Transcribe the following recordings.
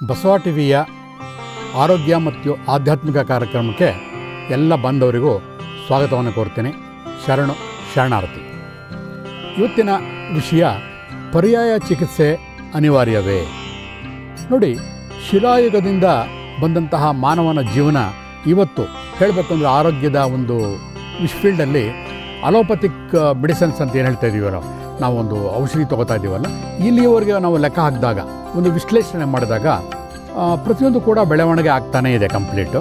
ಬಸವ ಟಿವಿಯ ಆರೋಗ್ಯ ಮತ್ತು ಆಧ್ಯಾತ್ಮಿಕ ಕಾರ್ಯಕ್ರಮಕ್ಕೆ ಎಲ್ಲ ಬಂದವರಿಗೂ ಸ್ವಾಗತವನ್ನು ಕೋರ್ತೀನಿ. ಶರಣು ಶರಣಾರ್ಥಿ. ಇವತ್ತಿನ ವಿಷಯ ಪರ್ಯಾಯ ಚಿಕಿತ್ಸೆ ಅನಿವಾರ್ಯವೇ? ನೋಡಿ, ಶಿಲಾಯುಗದಿಂದ ಬಂದಂತಹ ಮಾನವನ ಜೀವನ ಇವತ್ತು ಹೇಳಬೇಕಂದ್ರೆ ಆರೋಗ್ಯದ ಒಂದು ಫೀಲ್ಡಲ್ಲಿ ಅಲೋಪತಿಕ್ ಮೆಡಿಸನ್ಸ್ ಅಂತ ಏನು ಹೇಳ್ತಾ ಇದ್ದೀವಲ್ಲ ನಾವೊಂದು ಔಷಧಿ ತೊಗೋತಾ ಇದ್ದೀವಲ್ಲ ಇಲ್ಲಿಯವರೆಗೆ ನಾವು ಲೆಕ್ಕ ಹಾಕಿದಾಗ ಒಂದು ವಿಶ್ಲೇಷಣೆ ಮಾಡಿದಾಗ ಪ್ರತಿಯೊಂದು ಕೂಡ ಬೆಳವಣಿಗೆ ಆಗ್ತಾನೇ ಇದೆ ಕಂಪ್ಲೀಟು.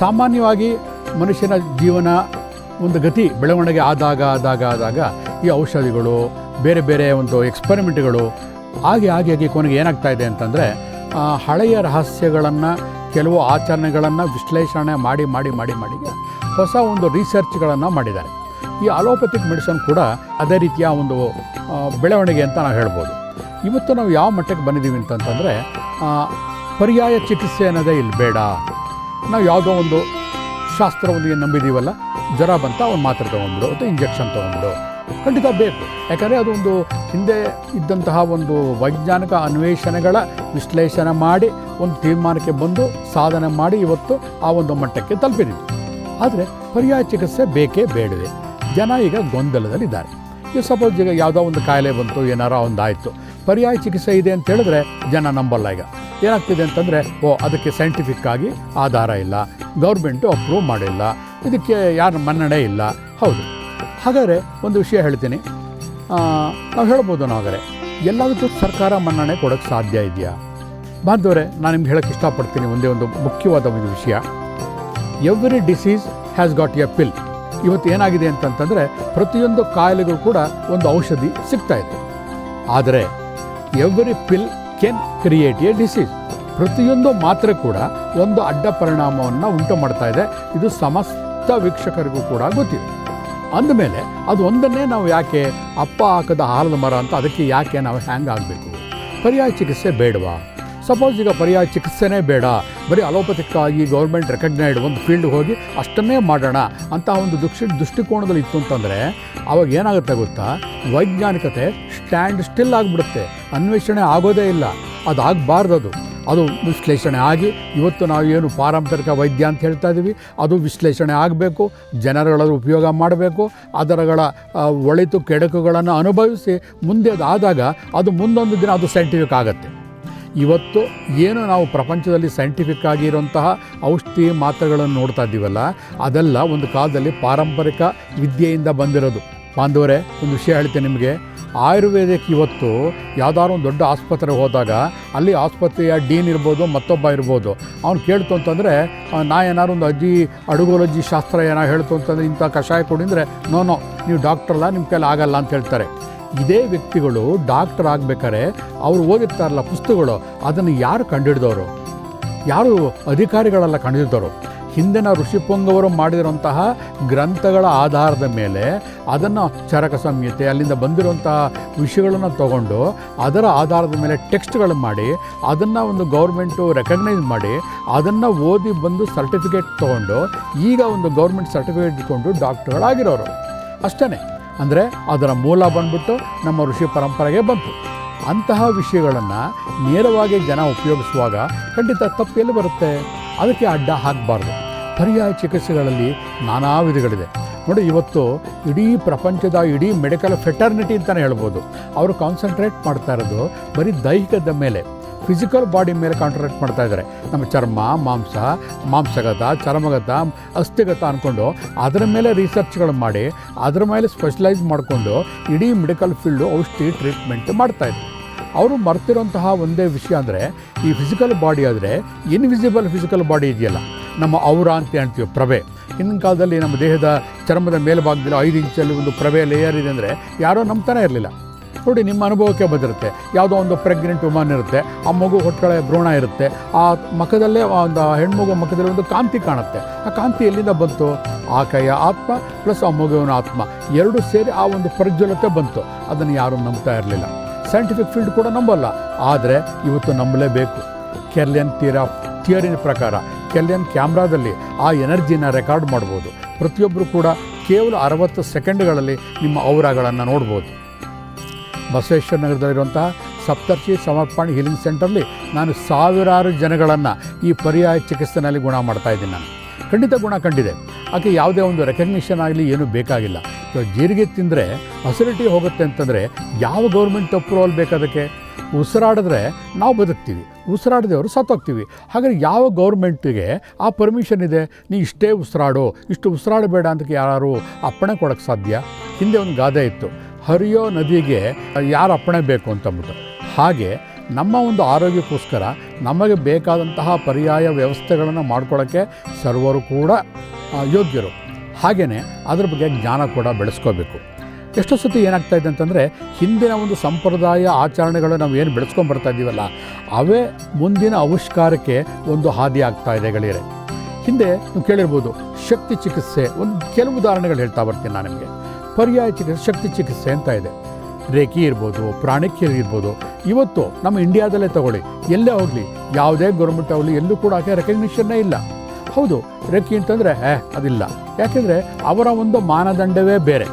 ಸಾಮಾನ್ಯವಾಗಿ ಮನುಷ್ಯನ ಜೀವನ ಒಂದು ಗತಿ ಬೆಳವಣಿಗೆ ಆದಾಗ ಆದಾಗ ಆದಾಗ ಈ ಔಷಧಿಗಳು, ಬೇರೆ ಬೇರೆ ಒಂದು ಎಕ್ಸ್ಪರಿಮೆಂಟ್ಗಳು ಹಾಗೆ ಹಾಗೆ ಹಾಗೆ ಕೊನೆಗೆ ಏನಾಗ್ತಾ ಇದೆ ಅಂತಂದರೆ ಹಳೆಯ ರಹಸ್ಯಗಳನ್ನು, ಕೆಲವು ಆಚರಣೆಗಳನ್ನು ವಿಶ್ಲೇಷಣೆ ಮಾಡಿ ಮಾಡಿ ಮಾಡಿ ಮಾಡಿ ಹೊಸ ಒಂದು ರಿಸರ್ಚ್ಗಳನ್ನು ಮಾಡಿದ್ದಾರೆ. ಈ ಅಲೋಪತಿಕ್ ಮೆಡಿಸನ್ ಕೂಡ ಅದೇ ರೀತಿಯ ಒಂದು ಬೆಳವಣಿಗೆ ಅಂತ ನಾವು ಹೇಳ್ಬೋದು. ಇವತ್ತು ನಾವು ಯಾವ ಮಟ್ಟಕ್ಕೆ ಬಂದಿದ್ದೀವಿ ಅಂತಂತಂದರೆ ಪರ್ಯಾಯ ಚಿಕಿತ್ಸೆ ಅನ್ನೋದೇ ಇಲ್ಲಿ ಬೇಡ. ನಾವು ಯಾವುದೋ ಒಂದು ಶಾಸ್ತ್ರವನ್ನು ನಂಬಿದ್ದೀವಲ್ಲ ಜ್ವರ ಬಂತ ಒಂದು ಮಾತ್ರೆ ತೊಗೊಂಡ್ಬಿಡು, ಅಥವಾ ಇಂಜೆಕ್ಷನ್ ತೊಗೊಂಡ್ಬಿಡು. ಖಂಡಿತ ಬೇಕು. ಯಾಕಂದರೆ ಅದು ಒಂದು ಹಿಂದೆ ಇದ್ದಂತಹ ಒಂದು ವೈಜ್ಞಾನಿಕ ಅನ್ವೇಷಣೆಗಳ ವಿಶ್ಲೇಷಣೆ ಮಾಡಿ, ಒಂದು ತೀರ್ಮಾನಕ್ಕೆ ಬಂದು ಸಾಧನೆ ಮಾಡಿ ಇವತ್ತು ಆ ಒಂದು ಮಟ್ಟಕ್ಕೆ ತಲುಪಿದ್ದೀವಿ ಆದರೆ ಪರ್ಯಾಯ ಚಿಕಿತ್ಸೆ ಬೇಕೇ ಬೇಡವೆ ಜನ ಈಗ ಗೊಂದಲದಲ್ಲಿದ್ದಾರೆ. ಈಗ ಸಪೋಸ್ ಈಗ ಯಾವುದೋ ಒಂದು ಕಾಯಿಲೆ ಬಂತು, ಏನಾರ ಒಂದು ಆಯಿತು ಪರ್ಯಾಯ ಚಿಕಿತ್ಸೆ ಇದೆ ಅಂತ ಹೇಳಿದ್ರೆ ಜನ ನಂಬಲ್ಲ ಈಗ. ಏನಾಗ್ತಿದೆ ಅಂತಂದರೆ, ಓ, ಅದಕ್ಕೆ ಸೈಂಟಿಫಿಕ್ ಆಗಿ ಆಧಾರ ಇಲ್ಲ ಗೌರ್ಮೆಂಟು ಅಪ್ರೂವ್ ಮಾಡಿಲ್ಲ, ಇದಕ್ಕೆ ಯಾರು ಮನ್ನಣೆ ಇಲ್ಲ. ಹೌದು. ಹಾಗಾದರೆ ಒಂದು ವಿಷಯ ಹೇಳ್ತೀನಿ. ನಾವು ಹೇಳ್ಬೋದು ನಾವು ಹಾಗಾದರೆ ಎಲ್ಲದಕ್ಕೂ ಸರ್ಕಾರ ಮನ್ನಣೆ ಕೊಡೋಕ್ಕೆ ಸಾಧ್ಯ ಇದೆಯಾ? ಬಾಂಧವರೇ, ನಾನು ನಿಮ್ಗೆ ಹೇಳೋಕ್ಕೆ ಇಷ್ಟಪಡ್ತೀನಿ ಒಂದೇ ಒಂದು ಮುಖ್ಯವಾದ ಒಂದು ವಿಷಯ. Every disease has got a pill ಇವತ್ತು ಏನಾಗಿದೆ ಅಂತಂತಂದರೆ, ಪ್ರತಿಯೊಂದು ಕಾಯಿಲೆಗೂ ಕೂಡ ಒಂದು ಔಷಧಿ ಸಿಗ್ತಾ ಇದೆ. ಆದರೆ every pill can create a disease ಪ್ರತಿಯೊಂದು ಮಾತ್ರೆ ಕೂಡ ಒಂದು ಅಡ್ಡ ಪರಿಣಾಮವನ್ನು ಉಂಟು ಮಾಡ್ತಾ ಇದೆ. ಇದು ಸಮಸ್ತ ವೀಕ್ಷಕರಿಗೂ ಕೂಡ ಗೊತ್ತಿದೆ. ಅಂದಮೇಲೆ ಅದು ಒಂದನ್ನೇ ನಾವು ಯಾಕೆ ಅಪ್ಪ ಹಾಕದ ಹಾಲದ ಮರ ಅಂತ ಅದಕ್ಕೆ ಯಾಕೆ ನಾವು ಹ್ಯಾಂಗ್ ಆಗಬೇಕು? ಪರ್ಯಾಯ ಚಿಕಿತ್ಸೆ ಬೇಡವಾ? ಸಪೋಸ್ ಈಗ ಪರ್ಯಾಯ ಚಿಕಿತ್ಸೆನೇ ಬೇಡ. ಬರೀ ಅಲೋಪತಿಕ್ ಆಗಿ ಗೌರ್ಮೆಂಟ್ ರೆಕಗ್ನೈಡ್ ಒಂದು ಫೀಲ್ಡ್ಗೆ ಹೋಗಿ ಅಷ್ಟನ್ನೇ ಮಾಡೋಣ ಅಂತ ಒಂದು ದುಕ್ಷ ದೃಷ್ಟಿಕೋನದಲ್ಲಿ ಇತ್ತು ಅಂತಂದರೆ, ಅವಾಗ ಏನಾಗುತ್ತೆ ಗೊತ್ತಾ? ವೈಜ್ಞಾನಿಕತೆ ಸ್ಟ್ಯಾಂಡ್ ಸ್ಟಿಲ್ ಆಗಿಬಿಡುತ್ತೆ. ಅನ್ವೇಷಣೆ ಆಗೋದೇ ಇಲ್ಲ. ಅದಾಗಬಾರ್ದು ಅದು ಅದು ವಿಶ್ಲೇಷಣೆ ಆಗಿ, ಇವತ್ತು ನಾವು ಏನು ಪಾರಂಪರಿಕ ವೈದ್ಯ ಅಂತ ಹೇಳ್ತಾ ಇದ್ದೀವಿ ಅದು ವಿಶ್ಲೇಷಣೆ ಆಗಬೇಕು ಜನರುಗಳ ಉಪಯೋಗ ಮಾಡಬೇಕು, ಅದರಗಳ ಒಳಿತು ಕೆಡಕುಗಳನ್ನು ಅನುಭವಿಸಿ ಮುಂದೆ ಅದಾದಾಗ ಅದು ಮುಂದೊಂದು ದಿನ ಅದು ಸೈಂಟಿಫಿಕ್ ಆಗುತ್ತೆ. ಇವತ್ತು ಏನು ನಾವು ಪ್ರಪಂಚದಲ್ಲಿ ಸೈಂಟಿಫಿಕ್ ಆಗಿರುವಂತಹ ಔಷಧಿ ಮಾತ್ರೆಗಳನ್ನು ನೋಡ್ತಾ ಇದ್ದೀವಲ್ಲ, ಅದೆಲ್ಲ ಒಂದು ಕಾಲದಲ್ಲಿ ಪಾರಂಪರಿಕ ವಿದ್ಯೆಯಿಂದ ಬಂದಿರೋದು. ಬಾಂಧವರೇ, ಒಂದು ವಿಷಯ ಹೇಳ್ತೇನೆ ನಿಮಗೆ. ಆಯುರ್ವೇದಕ್ಕೆ ಇವತ್ತು ಯಾವ್ದಾದ್ರು ಒಂದು ದೊಡ್ಡ ಆಸ್ಪತ್ರೆಗೆ ಹೋದಾಗ ಅಲ್ಲಿ ಆಸ್ಪತ್ರೆಯ ಡೀನ್ ಇರ್ಬೋದು, ಮತ್ತೊಬ್ಬ ಇರ್ಬೋದು. ಅವ್ನು ಕೇಳ್ತು ಅಂತಂದರೆ ನಾ ಏನಾದ್ರು ಒಂದು ಅಜ್ಜಿ ಅಡುಗೋಲಜ್ಜಿ ಶಾಸ್ತ್ರ ಏನೋ ಹೇಳ್ತು ಅಂತಂದರೆ ಇಂಥ ಕಷಾಯ ಕೊಡಿದ್ರೆ, ನೋ ನೋ, ನೀವು ಡಾಕ್ಟ್ರಲ್ಲ ನಿಮ್ಮ ಕೈಲಿ ಆಗಲ್ಲ ಅಂತ ಹೇಳ್ತಾರೆ. ಇದೇ ವ್ಯಕ್ತಿಗಳು ಡಾಕ್ಟರ್ ಆಗಬೇಕಾದ್ರೆ ಅವ್ರು ಓದಿರ್ತಾರಲ್ಲ ಪುಸ್ತಕಗಳು, ಅದನ್ನು ಯಾರು ಕಂಡುಹಿಡಿದವರು ಯಾರು ಅಧಿಕಾರಿಗಳೆಲ್ಲ ಕಂಡುಹಿಡಿದವರು ಹಿಂದಿನ ಋಷಿಪುಂಗವರು ಮಾಡಿರುವಂತಹ ಗ್ರಂಥಗಳ ಆಧಾರದ ಮೇಲೆ ಅದನ್ನು ಚರಕ ಸಂಹಿತೆ, ಅಲ್ಲಿಂದ ಬಂದಿರುವಂತಹ ವಿಷಯಗಳನ್ನು ತಗೊಂಡು ಅದರ ಆಧಾರದ ಮೇಲೆ ಟೆಕ್ಸ್ಟ್ಗಳು ಮಾಡಿ ಅದನ್ನು ಒಂದು ಗೌರ್ಮೆಂಟು ರೆಕಗ್ನೈಸ್ ಮಾಡಿ ಅದನ್ನು ಓದಿ ಬಂದು ಸರ್ಟಿಫಿಕೇಟ್ ತೊಗೊಂಡು ಈಗ ಒಂದು ಗೌರ್ಮೆಂಟ್ ಸರ್ಟಿಫಿಕೇಟ್ ಇಟ್ಕೊಂಡು ಡಾಕ್ಟರ್ಗಳಾಗಿರೋರು. ಅಷ್ಟೇ ಅಂದರೆ ಅದರ ಮೂಲ ಬಂದ್ಬಿಟ್ಟು ನಮ್ಮ ಋಷಿ ಪರಂಪರೆಗೆ ಬಂತು. ಅಂತಹ ವಿಷಯಗಳನ್ನು ನೇರವಾಗಿ ಜನ ಉಪಯೋಗಿಸುವಾಗ ಖಂಡಿತ ತಪ್ಪು ಎಲ್ಲಿ ಬರುತ್ತೆ? ಅದಕ್ಕೆ ಅಡ್ಡ ಹಾಕಬಾರ್ದು. ಪರ್ಯಾಯ ಚಿಕಿತ್ಸೆಗಳಲ್ಲಿ ನಾನಾ ವಿಧಗಳಿದೆ ನೋಡಿ, ಇವತ್ತು ಇಡೀ ಪ್ರಪಂಚದ ಇಡೀ ಮೆಡಿಕಲ್ ಫೆಟರ್ನಿಟಿ ಅಂತಲೇ ಹೇಳ್ಬೋದು. ಅವರು ಕಾನ್ಸಂಟ್ರೇಟ್ ಮಾಡ್ತಾ ಇರೋದು ಬರೀ ದೈಹಿಕದ ಮೇಲೆ ಫಿಸಿಕಲ್ ಬಾಡಿ ಮೇಲೆ ಕಾನ್ಸಂಟ್ರೇಟ್ ಮಾಡ್ತಾ ಇದ್ದಾರೆ ನಮ್ಮ ಚರ್ಮ, ಮಾಂಸ, ಮಾಂಸಗತ, ಚರ್ಮಗತ, ಅಸ್ಥಿಗತ ಅಂದ್ಕೊಂಡು ಅದರ ಮೇಲೆ ರಿಸರ್ಚ್ಗಳು ಮಾಡಿ, ಅದರ ಮೇಲೆ ಸ್ಪೆಷಲೈಸ್ ಮಾಡಿಕೊಂಡು ಇಡೀ ಮೆಡಿಕಲ್ ಫೀಲ್ಡು ಔಷಧಿ ಟ್ರೀಟ್ಮೆಂಟ್ ಮಾಡ್ತಾ ಇದ್ದಾರೆ ಅವರು ಮರ್ತಿರೋಂತಹ ಒಂದೇ ವಿಷಯ ಅಂದರೆ, ಈ ಫಿಸಿಕಲ್ ಬಾಡಿ ಆದರೆ ಇನ್ವಿಸಿಬಲ್ ಫಿಸಿಕಲ್ ಬಾಡಿ ಇದೆಯಲ್ಲ. ನಮ್ಮ ಔರ ಅಂತ ಹೇಳ್ತೀವಿ ಪ್ರಭೆ. ಹಿಂದಿನ ಕಾಲದಲ್ಲಿ ನಮ್ಮ ದೇಹದ ಚರ್ಮದ ಮೇಲ್ಭಾಗದಲ್ಲಿ ಐದು ಇಂಚಲ್ಲಿ ಒಂದು ಪ್ರಭೆ ಲೇಯರ್ ಇದೆ ಅಂದರೆ ಯಾರೂ ನಂಬ್ತಾನೆ ಇರಲಿಲ್ಲ. ನೋಡಿ, ನಿಮ್ಮ ಅನುಭವಕ್ಕೆ ಬಂದಿರುತ್ತೆ ಯಾವುದೋ ಒಂದು ಪ್ರೆಗ್ನೆಂಟ್ ವುಮನ್ ಇರುತ್ತೆ, ಆ ಮಗು ಹೊಟ್ಟೆಗಳ ಭ್ರೂಣ ಇರುತ್ತೆ, ಆ ಮಖದಲ್ಲೇ ಆ ಒಂದು ಹೆಣ್ಮಗು ಮಖದಲ್ಲಿ ಒಂದು ಕಾಂತಿ ಕಾಣುತ್ತೆ. ಆ ಕಾಂತಿ ಎಲ್ಲಿಂದ ಬಂತು? ಕೈಯ ಆತ್ಮ ಪ್ಲಸ್ ಆ ಮಗುವಿನ ಆತ್ಮ. ಎರಡು ಸೇರಿ ಆ ಒಂದು ಪ್ರಜ್ವಲತೆ ಬಂತು. ಅದನ್ನು ಯಾರೂ ನಂಬ್ತಾ ಇರಲಿಲ್ಲ. ಸೈಂಟಿಫಿಕ್ ಫೀಲ್ಡ್ ಕೂಡ ನಂಬಲ್ಲ. ಆದರೆ ಇವತ್ತು ನಂಬಲೇಬೇಕು. ಕೆರ್ಲಿಯನ್ ತೀರಾ ಥಿಯರಿನ ಪ್ರಕಾರ ಕೆಲ್ಯನ್ ಕ್ಯಾಮ್ರಾದಲ್ಲಿ ಆ ಎನರ್ಜಿನ ರೆಕಾರ್ಡ್ ಮಾಡ್ಬೋದು. ಪ್ರತಿಯೊಬ್ಬರು ಕೂಡ ಕೇವಲ ಅರವತ್ತು ಸೆಕೆಂಡ್ಗಳಲ್ಲಿ ನಿಮ್ಮ ಔರಾಗಳನ್ನು ನೋಡ್ಬೋದು. ಬಸವೇಶ್ವರ ನಗರದಲ್ಲಿರುವಂಥ ಸಪ್ತರ್ಷಿ ಸಮರ್ಪಣೆ ಹೀಲಿಂಗ್ ಸೆಂಟರ್ಲಿ ನಾನು ಸಾವಿರಾರು ಜನಗಳನ್ನು ಈ ಪರ್ಯಾಯ ಚಿಕಿತ್ಸೆನಲ್ಲಿ ಗುಣ ಮಾಡ್ತಾ ಇದ್ದೀನಿ ನಾನು. ಖಂಡಿತ ಗುಣ ಕಂಡಿದೆ. ಅದಕ್ಕೆ ಯಾವುದೇ ಒಂದು ರೆಕಗ್ನಿಷನ್ ಆಗಲಿ ಏನೂ ಬೇಕಾಗಿಲ್ಲ. ಇವಾಗ ಜೀರಿಗೆ ತಿಂದರೆ ಅಸಿಡಿಟಿ ಹೋಗುತ್ತೆ ಅಂತಂದರೆ ಯಾವ ಗೌರ್ಮೆಂಟ್ ಅಪ್ರೂವಲ್ ಬೇಕದಕ್ಕೆ? ಉಸಿರಾಡಿದ್ರೆ ನಾವು ಬದುಕ್ತೀವಿ. ಉಸಿರಾಡದವರು ಸತ್ತೋಗ್ತೀವಿ. ಹಾಗಾದ್ರೆ ಯಾವ ಗೌರ್ಮೆಂಟಿಗೆ ಆ ಪರ್ಮಿಷನ್ ಇದೆ? ನೀ ಇಷ್ಟೇ ಉಸಿರಾಡು. ಇಷ್ಟು ಉಸಿರಾಡಬೇಡ ಅಂತ ಯಾರು ಅಪ್ಪಣೆ ಕೊಡೋಕ್ಕೆ ಸಾಧ್ಯ? ಹಿಂದೆ ಒಂದು ಗಾದೆ ಇತ್ತು. ಹರಿಯೋ ನದಿಗೆ ಯಾರು ಅಪ್ಪಣೆ ಬೇಕು ಅಂತಂದ್ಬಿಟ್ಟು. ಹಾಗೆ ನಮ್ಮ ಒಂದು ಆರೋಗ್ಯಕ್ಕೋಸ್ಕರ ನಮಗೆ ಬೇಕಾದಂತಹ ಪರ್ಯಾಯ ವ್ಯವಸ್ಥೆಗಳನ್ನು ಮಾಡ್ಕೊಳ್ಳೋಕ್ಕೆ ಸರ್ವರು ಕೂಡ ಯೋಗ್ಯರು. ಹಾಗೆಯೇ ಅದ್ರ ಬಗ್ಗೆ ಜ್ಞಾನ ಕೂಡ ಬೆಳೆಸ್ಕೋಬೇಕು. ಎಷ್ಟೋ ಸತಿ ಏನಾಗ್ತಾ ಇದೆ ಅಂತಂದರೆ ಹಿಂದಿನ ಒಂದು ಸಂಪ್ರದಾಯ ಆಚರಣೆಗಳು ನಾವು ಏನು ಬೆಳೆಸ್ಕೊಂಡು ಬರ್ತಾ ಇದ್ದೀವಲ್ಲ, ಅವೇ ಮುಂದಿನ ಆವಿಷ್ಕಾರಕ್ಕೆ ಒಂದು ಹಾದಿ ಆಗ್ತಾ ಇದೆ ಗೆಳೆಯರೆ. ಹಿಂದೆ ನೀವು ಕೇಳಿರ್ಬೋದು, ಶಕ್ತಿ ಚಿಕಿತ್ಸೆ ಒಂದು ಕೆಲವು ಉದಾಹರಣೆಗಳು ಹೇಳ್ತಾ ಬರ್ತೀನಿ ನಾನು ನಿಮಗೆ. ಪರ್ಯಾಯ ಚಿಕಿತ್ಸೆ, ಶಕ್ತಿ ಚಿಕಿತ್ಸೆ ಅಂತ ಇದೆ. ರೇಖಿ ಇರ್ಬೋದು ಪ್ರಾಣಿಕ್ಯ ಇರ್ಬೋದು, ಇವತ್ತು ನಮ್ಮ ಇಂಡಿಯಾದಲ್ಲೇ ತಗೊಳ್ಳಿ, ಎಲ್ಲೇ ಹೋಗಲಿ, ಯಾವುದೇ ಗೌರ್ಮೆಂಟ್ ಆಗಲಿ, ಎಲ್ಲೂ ಕೂಡ ಆಕೆ ರೆಕಗ್ನಿಷನ್ನೇ ಇಲ್ಲ. ಹೌದು, ರೇಖಿ ಅಂತಂದರೆ ಏ ಅದಿಲ್ಲ. ಯಾಕೆಂದರೆ ಅವರ ಒಂದು ಮಾನದಂಡವೇ ಬೇರೆ.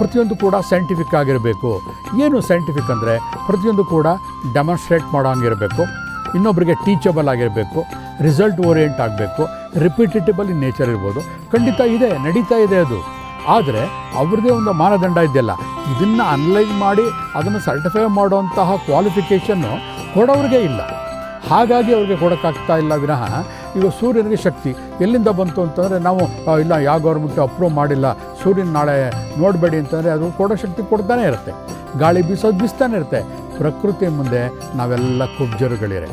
ಪ್ರತಿಯೊಂದು ಕೂಡ ಸೈಂಟಿಫಿಕ್ ಆಗಿರಬೇಕು. ಏನು ಸೈಂಟಿಫಿಕ್ ಅಂದರೆ ಪ್ರತಿಯೊಂದು ಕೂಡ ಡೆಮಾನ್ಸ್ಟ್ರೇಟ್ ಮಾಡೋಂಗಿರಬೇಕು ಇನ್ನೊಬ್ಬರಿಗೆ ಟೀಚಬಲ್ ಆಗಿರಬೇಕು ರಿಸಲ್ಟ್ ಓರಿಯೆಂಟ್ ಆಗಬೇಕು ರಿಪಿಟೇಟಬಲ್ ಇನ್ ನೇಚರ್ ಇರ್ಬೋದು. ಖಂಡಿತ ಇದೆ, ನಡೀತಾ ಇದೆ ಅದು. ಆದರೆ ಅವ್ರದ್ದೇ ಒಂದು ಮಾನದಂಡ ಇದೆಯಲ್ಲ, ಇದನ್ನು ಅನಲೈಸ್ ಮಾಡಿ ಅದನ್ನು ಸರ್ಟಿಫೈ ಮಾಡುವಂತಹ ಕ್ವಾಲಿಫಿಕೇಷನ್ನು ಕೊಡೋರಿಗೆ ಇಲ್ಲ. ಹಾಗಾಗಿ ಅವ್ರಿಗೆ ಕೊಡೋಕ್ಕಾಗ್ತಾ ಇಲ್ಲ ವಿನಃ ಈಗ ಸೂರ್ಯನಿಗೆ ಶಕ್ತಿ. ಎಲ್ಲಿಂದ ಬಂತು ಅಂತಂದರೆ ನಾವು ಇಲ್ಲ ಯಾವ ಗೌರ್ಮೆಂಟ್ ಅಪ್ರೂವ್ ಮಾಡಿಲ್ಲ. ಸೂರ್ಯನ ನಾಳೆ ನೋಡಬೇಡಿ ಅಂತಂದರೆ ಅದು ಕೊಡೋ ಶಕ್ತಿ ಕೊಡ್ತಾನೆ ಇರುತ್ತೆ. ಗಾಳಿ ಬೀಸೋದು ಬೀಸ್ತಾನೆ ಇರುತ್ತೆ. ಪ್ರಕೃತಿ ಮುಂದೆ ನಾವೆಲ್ಲ ಕುಬ್ಜರುಗಳಿರೆ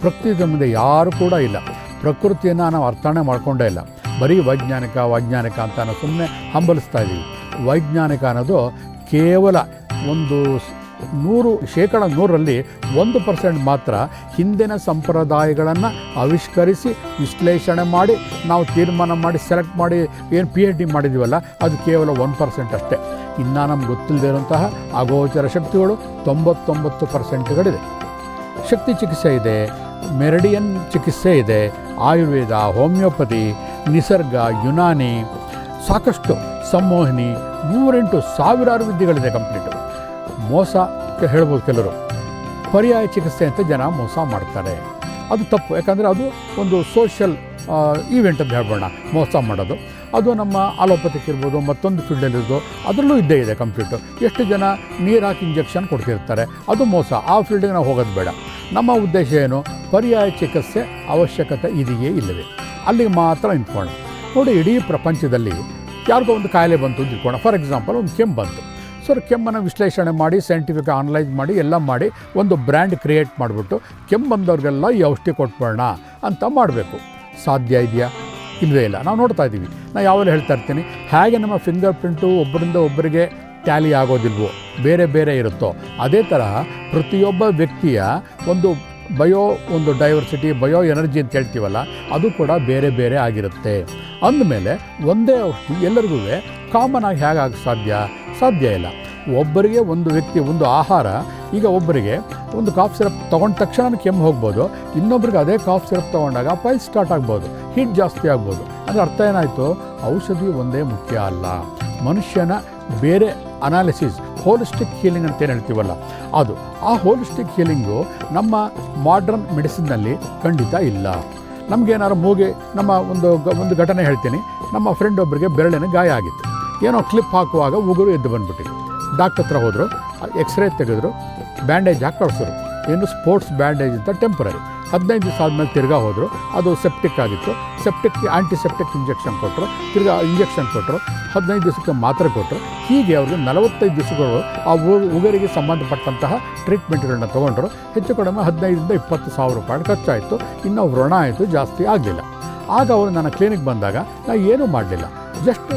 ಪ್ರಕೃತಿ ಮುಂದೆ ಯಾರು ಕೂಡ ಇಲ್ಲ. ಪ್ರಕೃತಿಯನ್ನು ನಾವು ಅರ್ಥನೇ ಮಾಡ್ಕೊಂಡೇ ಇಲ್ಲ. ಬರೀ ವೈಜ್ಞಾನಿಕ ವೈಜ್ಞಾನಿಕ ಅಂತ ನಾವು ಸುಮ್ಮನೆ ಹಂಬಲಿಸ್ತಾ ಇದ್ದೀವಿ ವೈಜ್ಞಾನಿಕ ಅನ್ನೋದು ಕೇವಲ ಒಂದು ನೂರು ಶೇಕಡ ನೂರರಲ್ಲಿ ಒಂದು ಪರ್ಸೆಂಟ್ ಮಾತ್ರ ಹಿಂದಿನ ಸಂಪ್ರದಾಯಗಳನ್ನು ಆವಿಷ್ಕರಿಸಿ, ವಿಶ್ಲೇಷಣೆ ಮಾಡಿ, ನಾವು ತೀರ್ಮಾನ ಮಾಡಿ ಸೆಲೆಕ್ಟ್ ಮಾಡಿ, ಏನು ಪಿ ಎಚ್ ಡಿ ಮಾಡಿದ್ದೀವಲ್ಲ ಅದು ಕೇವಲ ಒನ್ ಪರ್ಸೆಂಟ್ ಅಷ್ಟೇ. ಇನ್ನು ನಮ್ಗೆ ಗೊತ್ತಿಲ್ಲದೆ ಇರುವಂತಹ ಅಗೋಚರ ಶಕ್ತಿಗಳು ತೊಂಬತ್ತೊಂಬತ್ತು ಪರ್ಸೆಂಟ್ಗಳಿದೆ. ಶಕ್ತಿ ಚಿಕಿತ್ಸೆ ಇದೆ, ಮೆರಡಿಯನ್ ಚಿಕಿತ್ಸೆ ಇದೆ, ಆಯುರ್ವೇದ, ಹೋಮಿಯೋಪತಿ, ನಿಸರ್ಗ, ಯುನಾನಿ, ಸಾಕಷ್ಟು ಸಂಮೋಹಿನಿ, ನೂರೆಂಟು ಸಾವಿರಾರು ವಿದ್ಯೆಗಳಿದೆ ಕಂಪ್ಲೀಟು. ಮೋಸ ಹೇಳ್ಬೋದು ಕೆಲವರು. ಪರ್ಯಾಯ ಚಿಕಿತ್ಸೆ ಅಂತ ಜನ ಮೋಸ ಮಾಡ್ತಾರೆ. ಅದು ತಪ್ಪು. ಯಾಕಂದರೆ ಅದು ಒಂದು ಸೋಷಿಯಲ್ ಈವೆಂಟ್ ಅಂತ ಹೇಳ್ಬೋಣ. ಮೋಸ ಮಾಡೋದು. ಅದು ನಮ್ಮ ಆಲೋಪತಿಕ್ ಇರ್ಬೋದು, ಮತ್ತೊಂದು ಫೀಲ್ಡಲ್ಲಿರ್ಬೋದು ಅದರಲ್ಲೂ ಇದ್ದೇ ಇದೆ ಕಂಪ್ಯೂಟರ್ ಎಷ್ಟು ಜನ ನೀರು ಹಾಕಿ ಇಂಜೆಕ್ಷನ್ ಕೊಡ್ತಿರ್ತಾರೆ, ಅದು ಮೋಸ. ಆ ಫೀಲ್ಡಿಗೆ ನಾವು ಹೋಗೋದು ಬೇಡ. ನಮ್ಮ ಉದ್ದೇಶ ಏನು? ಪರ್ಯಾಯ ಚಿಕಿತ್ಸೆ ಅವಶ್ಯಕತೆ ಇದೆಯೇ ಇಲ್ಲವೇ? ಅಲ್ಲಿಗೆ ಮಾತ್ರ ನಿಂತ್ಕೊಳ್ಳೋಣ. ನೋಡಿ, ಇಡೀ ಪ್ರಪಂಚದಲ್ಲಿ ಯಾರಿಗೋ ಒಂದು ಕಾಯಿಲೆ ಬಂತು ಅಂತ ಫಾರ್ ಎಕ್ಸಾಂಪಲ್ ಒಂದು ಕೆಮ್ಮು ಬಂತು. ಸರ್ ಕೆಮ್ಮನ್ನು ವಿಶ್ಲೇಷಣೆ ಮಾಡಿ ಸೈಂಟಿಫಿಕ್ ಅನಲೈಸ್ ಮಾಡಿ, ಎಲ್ಲ ಮಾಡಿ ಒಂದು ಬ್ರ್ಯಾಂಡ್ ಕ್ರಿಯೇಟ್ ಮಾಡಿಬಿಟ್ಟು ಕೆಮ್ಮು ಬಂದವ್ರಿಗೆಲ್ಲ ಈ ಔಷಧಿ ಕೊಟ್ಬಿಡೋಣ ಅಂತ ಮಾಡಬೇಕು. ಸಾಧ್ಯ ಇದೆಯಾ? ಇಲ್ಲವೇ ಇಲ್ಲ. ನಾವು ನೋಡ್ತಾ ಇದ್ದೀವಿ. ನಾನು ಯಾವಾಗಲೂ ಹೇಳ್ತಾ ಇರ್ತೀನಿ, ಹೇಗೆ ನಮ್ಮ ಫಿಂಗರ್ ಪ್ರಿಂಟು ಒಬ್ಬರಿಂದ ಒಬ್ಬರಿಗೆ ಟ್ಯಾಲಿ ಆಗೋದಿಲ್ವೋ, ಬೇರೆ ಬೇರೆ ಇರುತ್ತೋ, ಅದೇ ಥರ ಪ್ರತಿಯೊಬ್ಬ ವ್ಯಕ್ತಿಯ ಒಂದು ಬಯೋ ಒಂದು ಡೈವರ್ಸಿಟಿ ಬಯೋ ಎನರ್ಜಿ ಅಂತ ಹೇಳ್ತೀವಲ್ಲ, ಅದು ಕೂಡ ಬೇರೆ ಬೇರೆ ಆಗಿರುತ್ತೆ. ಅಂದಮೇಲೆ ಒಂದೇ ಔಷಧಿ ಎಲ್ಲರಿಗೂ ಕಾಮನ್ ಆಗಿ ಹೇಗಾಗ ಸಾಧ್ಯ? ಸಾಧ್ಯ ಇಲ್ಲ. ಒಬ್ಬರಿಗೆ ಒಂದು ವ್ಯಕ್ತಿ ಒಂದು ಆಹಾರ, ಈಗ ಒಬ್ಬರಿಗೆ ಒಂದು ಕಾಫ್ ಸಿರಪ್ ತೊಗೊಂಡ ತಕ್ಷಣ ಕೆಮ್ಮು ಹೋಗ್ಬೋದು, ಇನ್ನೊಬ್ರಿಗೆ ಅದೇ ಕಾಫ್ ಸಿರಪ್ ತೊಗೊಂಡಾಗ ಪೈಲ್ ಸ್ಟಾರ್ಟ್ ಆಗ್ಬೋದು, ಹೀಟ್ ಜಾಸ್ತಿ ಆಗ್ಬೋದು. ಅಂದರೆ ಅರ್ಥ ಏನಾಯಿತು? ಔಷಧಿ ಒಂದೇ ಮುಖ್ಯ ಅಲ್ಲ. ಮನುಷ್ಯನ ಬೇರೆ ಅನಾಲಿಸಿಸ್ ಹೋಲಿಸ್ಟಿಕ್ ಹೀಲಿಂಗ್ ಅಂತ ಏನು ಹೇಳ್ತೀವಲ್ಲ, ಅದು ಆ ಹೋಲಿಸ್ಟಿಕ್ ಹೀಲಿಂಗು ನಮ್ಮ ಮಾಡ್ರನ್ ಮೆಡಿಸಿನ್ನಲ್ಲಿ ಖಂಡಿತ ಇಲ್ಲ. ನಮಗೇನಾದ್ರು ಮೂಗೆ, ನಮ್ಮ ಒಂದು ಒಂದು ಘಟನೆ ಹೇಳ್ತೀನಿ. ನಮ್ಮ ಫ್ರೆಂಡ್ ಒಬ್ಬರಿಗೆ ಬೆರಳಿನ ಗಾಯ ಆಗಿತ್ತು. ಏನೋ ಕ್ಲಿಪ್ ಹಾಕುವಾಗ ಉಗುರು ಎದ್ದು ಬಂದ್ಬಿಟ್ಟಿತ್ತು. ಡಾಕ್ಟರ್ ಹತ್ರ ಹೋದರು ಎಕ್ಸ್ರೇ ತೆಗೆದ್ರು ಬ್ಯಾಂಡೇಜ್ ಹಾಕಿ ಕಳಿಸಿದ್ರು. ಏನು ಸ್ಪೋರ್ಟ್ಸ್ ಬ್ಯಾಂಡೇಜ್ ಅಂತ ಟೆಂಪರರಿ ಹದಿನೈದು ದಿವಸ ಆದಮೇಲೆ ತಿರ್ಗಾ ಹೋದರು. ಅದು ಸೆಪ್ಟಿಕ್ ಆಗಿತ್ತು. ಸೆಪ್ಟಿಕ್ ಆ್ಯಂಟಿಸೆಪ್ಟಿಕ್ ಇಂಜೆಕ್ಷನ್ ಕೊಟ್ಟರು ತಿರ್ಗಾ ಇಂಜೆಕ್ಷನ್ ಕೊಟ್ಟರು ಹದಿನೈದು ದಿವಸಕ್ಕೆ ಮಾತ್ರೆ ಕೊಟ್ಟರು ಹೀಗೆ ಅವರು ನಲವತ್ತೈದು ದಿವಸಗಳು ಆ ಉಗರಿಗೆ ಸಂಬಂಧಪಟ್ಟಂತಹ ಟ್ರೀಟ್ಮೆಂಟ್ಗಳನ್ನ ತೊಗೊಂಡ್ರು. ಹೆಚ್ಚು ಕಡಿಮೆ ಹದಿನೈದರಿಂದ ಇಪ್ಪತ್ತು ಸಾವಿರ ರೂಪಾಯಿ ಖರ್ಚಾಯಿತು. ಇನ್ನು ವ್ರಣ ಆಯಿತು, ಜಾಸ್ತಿ ಆಗಲಿಲ್ಲ. ಆಗ ಅವರು ನನ್ನ ಕ್ಲಿನಿಕ್ ಬಂದಾಗ ನಾನು ಏನೂ ಮಾಡಲಿಲ್ಲ. ಜಸ್ಟ್